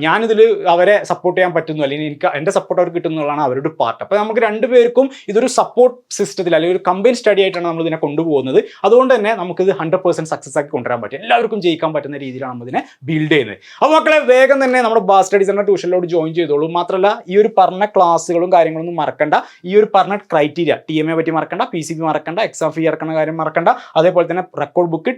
ഞാനിതിൽ അവരെ സപ്പോർട്ട് ചെയ്യാൻ പറ്റുന്നു അല്ലെങ്കിൽ എനിക്ക് എന്റെ സപ്പോർട്ട് അവർക്ക് കിട്ടുന്നു എന്നുള്ളതാണ് അവരുടെ പാർട്ട് അപ്പോൾ നമുക്ക് രണ്ടുപേർക്കും ഇതൊരു സപ്പോർട്ട് സിസ്റ്റത്തിൽ അല്ലെങ്കിൽ ഒരു കമ്പൈൻ സ്റ്റഡി ആയിട്ടാണ് നമ്മൾ ഇതിനെ കൊണ്ടുപോകുന്നത്. അതുകൊണ്ട് തന്നെ നമുക്ക് ഇത് ഹൺഡ്രഡ് പെർസെന്റ് സക്സസ് ആക്കി കൊണ്ടുവരാൻ പറ്റും. എല്ലാവർക്കും ജയിക്കാൻ പറ്റുന്ന രീതിയിലാണ് നമ്മൾ ഇതിനെ ബിൽഡ് ചെയ്യുന്നത്. അപ്പോൾ മക്കളെ വേഗം തന്നെ നമ്മുടെ ബാസ് സ്റ്റഡീസ് എന്ന ട്യൂഷനിലോട് ജോയിൻ ചെയ്തോളൂ. മാത്രമല്ല ഈ ഒരു പറഞ്ഞ ക്ലാസ്സുകളും കാര്യങ്ങളൊന്നും മറക്കണ്ട. ഈ ഒരു പറഞ്ഞ ക്രൈറ്റീരിയ ടി എം എ പറ്റി മറക്കണ്ട പി സി ബി മറക്കണ്ട എക്സാം ഫീ ഇറക്കുന്ന കാര്യം മറക്കണ്ട. അതേപോലെ തന്നെ റെക്കോർഡ് ബുക്ക്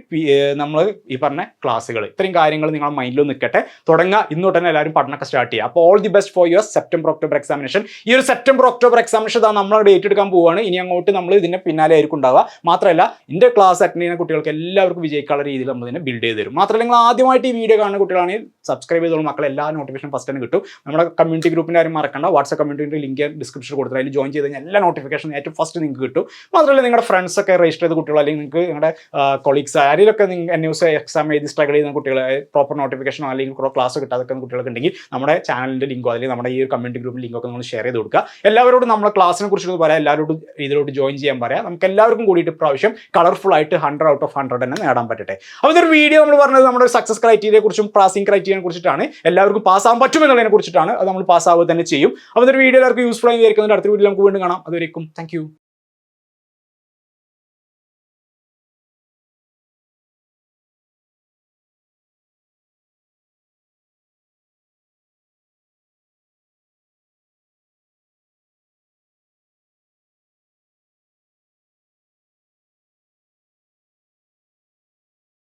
നമ്മൾ ഈ പറഞ്ഞ ക്ലാസ്സുകൾ ഇത്രയും കാര്യങ്ങൾ നിങ്ങളുടെ മൈൻഡിൽ നിൽക്കട്ടെ. തുടങ്ങുക ഇന്നോട്ട് തന്നെ എല്ലാവരും പഠനമൊക്കെ സ്റ്റാർട്ട് ചെയ്യുക അപ്പോൾ all the best for your September October examination ഈ ഒരു സെപ്റ്റംബർ ഒക്ടോബർ എക്സാമിനേഷൻ ഇതാ നമ്മൾ ഡേറ്റ് എടുക്കാൻ പോവുകയാണ് ഇനി അങ്ങോട്ട് നമ്മൾ ഇതിന്റെ പിന്നാലെ ആയിരിക്കും ഉണ്ടാവുക. മാത്രമല്ല എന്റെ ക്ലാസ് അറ്റൻഡ് ചെയ്യുന്ന കുട്ടികൾക്ക് എല്ലാവർക്കും വിജയിക്കാനുള്ള രീതിയിൽ നമ്മൾ ഇതിനെ ബിൽഡ് ചെയ്ത് തരും. മാത്രമല്ല നിങ്ങൾ ആദ്യമായിട്ട് ഈ വീഡിയോ കാണുന്ന കുട്ടികളാണെങ്കിൽ സബ്സ്ക്രൈബ് ചെയ്തോളൂ. മക്കളെ എല്ലാ നോട്ടിഫിക്കേഷൻ ഫസ്റ്റ് തന്നെ കിട്ടും. നമ്മുടെ കമ്മ്യൂണിറ്റി ഗ്രൂപ്പിന്റെ ആരും മറക്കണ്ട. വാട്സ്ആപ്പ് കമ്മ്യൂണിറ്റി ലിങ്ക് ഡിസ്ക്രിപ്ഷനിൽ കൊടുത്തിട്ട് അതിൽ ജോയിൻ ചെയ്ത് കഴിഞ്ഞാൽ എല്ലാ നോട്ടിഫിക്കേഷൻ ഏറ്റവും ഫസ്റ്റ് നിങ്ങൾക്ക് കിട്ടും. മാത്രമല്ല നിങ്ങളുടെ ഫ്രണ്ട്സ് ഒക്കെ രജിസ്റ്റർ ചെയ്ത കുട്ടികൾ അല്ലെങ്കിൽ നിങ്ങൾക്ക് നിങ്ങളുടെ കൊളീഗ്സ് ആരെങ്കിലൊക്കെ എൻ ന്യൂസ് എക്സാം എഴുതി സ്ട്രഗിൾ ചെയ്യുന്ന കുട്ടികൾ പ്രോപ്പർ നോട്ടിഫിക്കേഷനോ അല്ലെങ്കിൽ ക്ലാസ് കിട്ടാതൊക്കെ കുട്ടികളൊക്കെ ഉണ്ടെങ്കിൽ നമ്മുടെ ചാനലിന്റെ ലിങ്കോ അല്ലെങ്കിൽ നമ്മുടെ ഈ ഒരു കമ്മ്യൂണിറ്റി ഗ്രൂപ്പിൽ ലിങ്കൊക്കെ നമ്മൾ ഷെയർ ചെയ്ത് കൊടുക്കുക. എല്ലാവരോടും നമ്മുടെ ക്ലാസ്സിനെ കുറിച്ചൊന്ന് പറയാം. എല്ലാവരോടും ഇതിലോട്ട് ജോയിൻ ചെയ്യാൻ പറയാം. നമുക്ക് എല്ലാവർക്കും കൂടിയിട്ട് പ്രാവശ്യം കളർഫുൾ ആയിട്ട് ഹൺഡ്രഡ് ഔട്ട് ഓഫ് ഹൺഡ്രഡ് തന്നെ നേടാൻ പറ്റട്ടെ. അപ്പോൾ ഇതൊരു വീഡിയോ നമ്മൾ പറഞ്ഞത് നമ്മുടെ സക്സസ് ക്രൈറ്റീരിയയെ കുറിച്ചും പാസിംഗ് ക്രൈറ്റീരിയയെ കുറിച്ചിട്ടാണ്. എല്ലാവർക്കും പാസ്സാകാൻ പറ്റുമെന്നുള്ളതിനെ കുറിച്ചിട്ടാണ്. അത് നമ്മൾ പാസ്സാവുക തന്നെ ചെയ്യും. അപ്പോൾ ഇതൊരു വീഡിയോ എല്ലാവർക്കും യൂസ്ഫുൾ ആയി വിചാരിക്കുന്നുണ്ട് അടുത്ത വീഡിയോ നമുക്ക് വീണ്ടും കാണാം. അതുവരെയും താങ്ക്